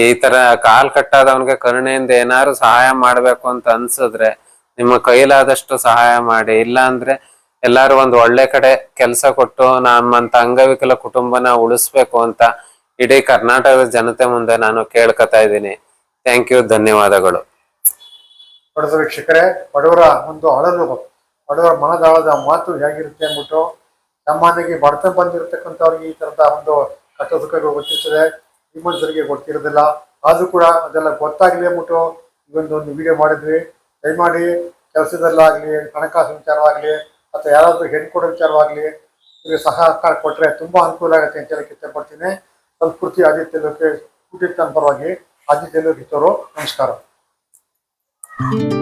ಈ ತರ ಕಾಲ್ ಕಟ್ಟಾದವನ್ಗೆ ಕರುಣೆಯಿಂದ ಏನಾದ್ರು ಸಹಾಯ ಮಾಡ್ಬೇಕು ಅಂತ ಅನ್ಸಿದ್ರೆ, ನಿಮ್ಮ ಕೈಲಾದಷ್ಟು ಸಹಾಯ ಮಾಡಿ. ಇಲ್ಲ ಅಂದ್ರೆ ಎಲ್ಲಾರು ಒಂದು ಒಳ್ಳೆ ಕಡೆ ಕೆಲಸ ಕೊಟ್ಟು ನಮ್ಮಂತ ಅಂಗವಿಕಲ ಕುಟುಂಬನ ಉಳಿಸ್ಬೇಕು ಅಂತ ಇಡೀ ಕರ್ನಾಟಕದ ಜನತೆ ಮುಂದೆ ನಾನು ಕೇಳ್ಕೊತಾ ಇದ್ದೀನಿ. ಥ್ಯಾಂಕ್ ಯು, ಧನ್ಯವಾದಗಳು. ಬಡದ ವೀಕ್ಷಕರೇ, ಬಡವರ ಒಂದು ಅಳಲು ಬಡವರ ಮನದಾಳದ ಮಾತು ಹೇಗಿರುತ್ತೆ ಅಂದ್ಬಿಟ್ಟು ಸಾಮಾನ್ಯವಾಗಿ ಬಡತನ ಬಂದಿರತಕ್ಕಂಥವ್ರಿಗೆ ಈ ತರದ ಒಂದು ಕಷ್ಟ ಸುಖಗಳು ಗೊತ್ತಿರ್ತದೆ. ಶ್ರೀಮಂತರಿಗೆ ಗೊತ್ತಿರೋದಿಲ್ಲ. ಆದ್ರೂ ಕೂಡ ಅದೆಲ್ಲ ಗೊತ್ತಾಗಲಿ ಅಂದ್ಬಿಟ್ಟು ಇವೊಂದು ಒಂದು ವಿಡಿಯೋ ಮಾಡಿದ್ವಿ. ದಯಮಾಡಿ ಕೆಲಸದಲ್ಲಾಗಲಿ ಹಣಕಾಸು ವಿಚಾರವಾಗಲಿ, ಅಥವಾ ಯಾರಾದರೂ ಹೆಣ್ಣು ಕೊಡೋ ವಿಚಾರವಾಗಲಿ ಇವ್ರಿಗೆ ಸಹಕಾರ ಕೊಟ್ಟರೆ ತುಂಬ ಅನುಕೂಲ ಆಗುತ್ತೆ ಅಂತ ಹೇಳಕ್ಕೆ ಇಷ್ಟಪಡ್ತೀನಿ. ಸಂಸ್ಕೃತಿ ಆದಿತ್ಯ ಲೋಕೇಶ್ ಯೂಟ್ಯೂಬ್ ಪರವಾಗಿ ಆದಿತ್ಯ ಲೋಕೇಶ್ ಅವರು ನಮಸ್ಕಾರ. Thank you.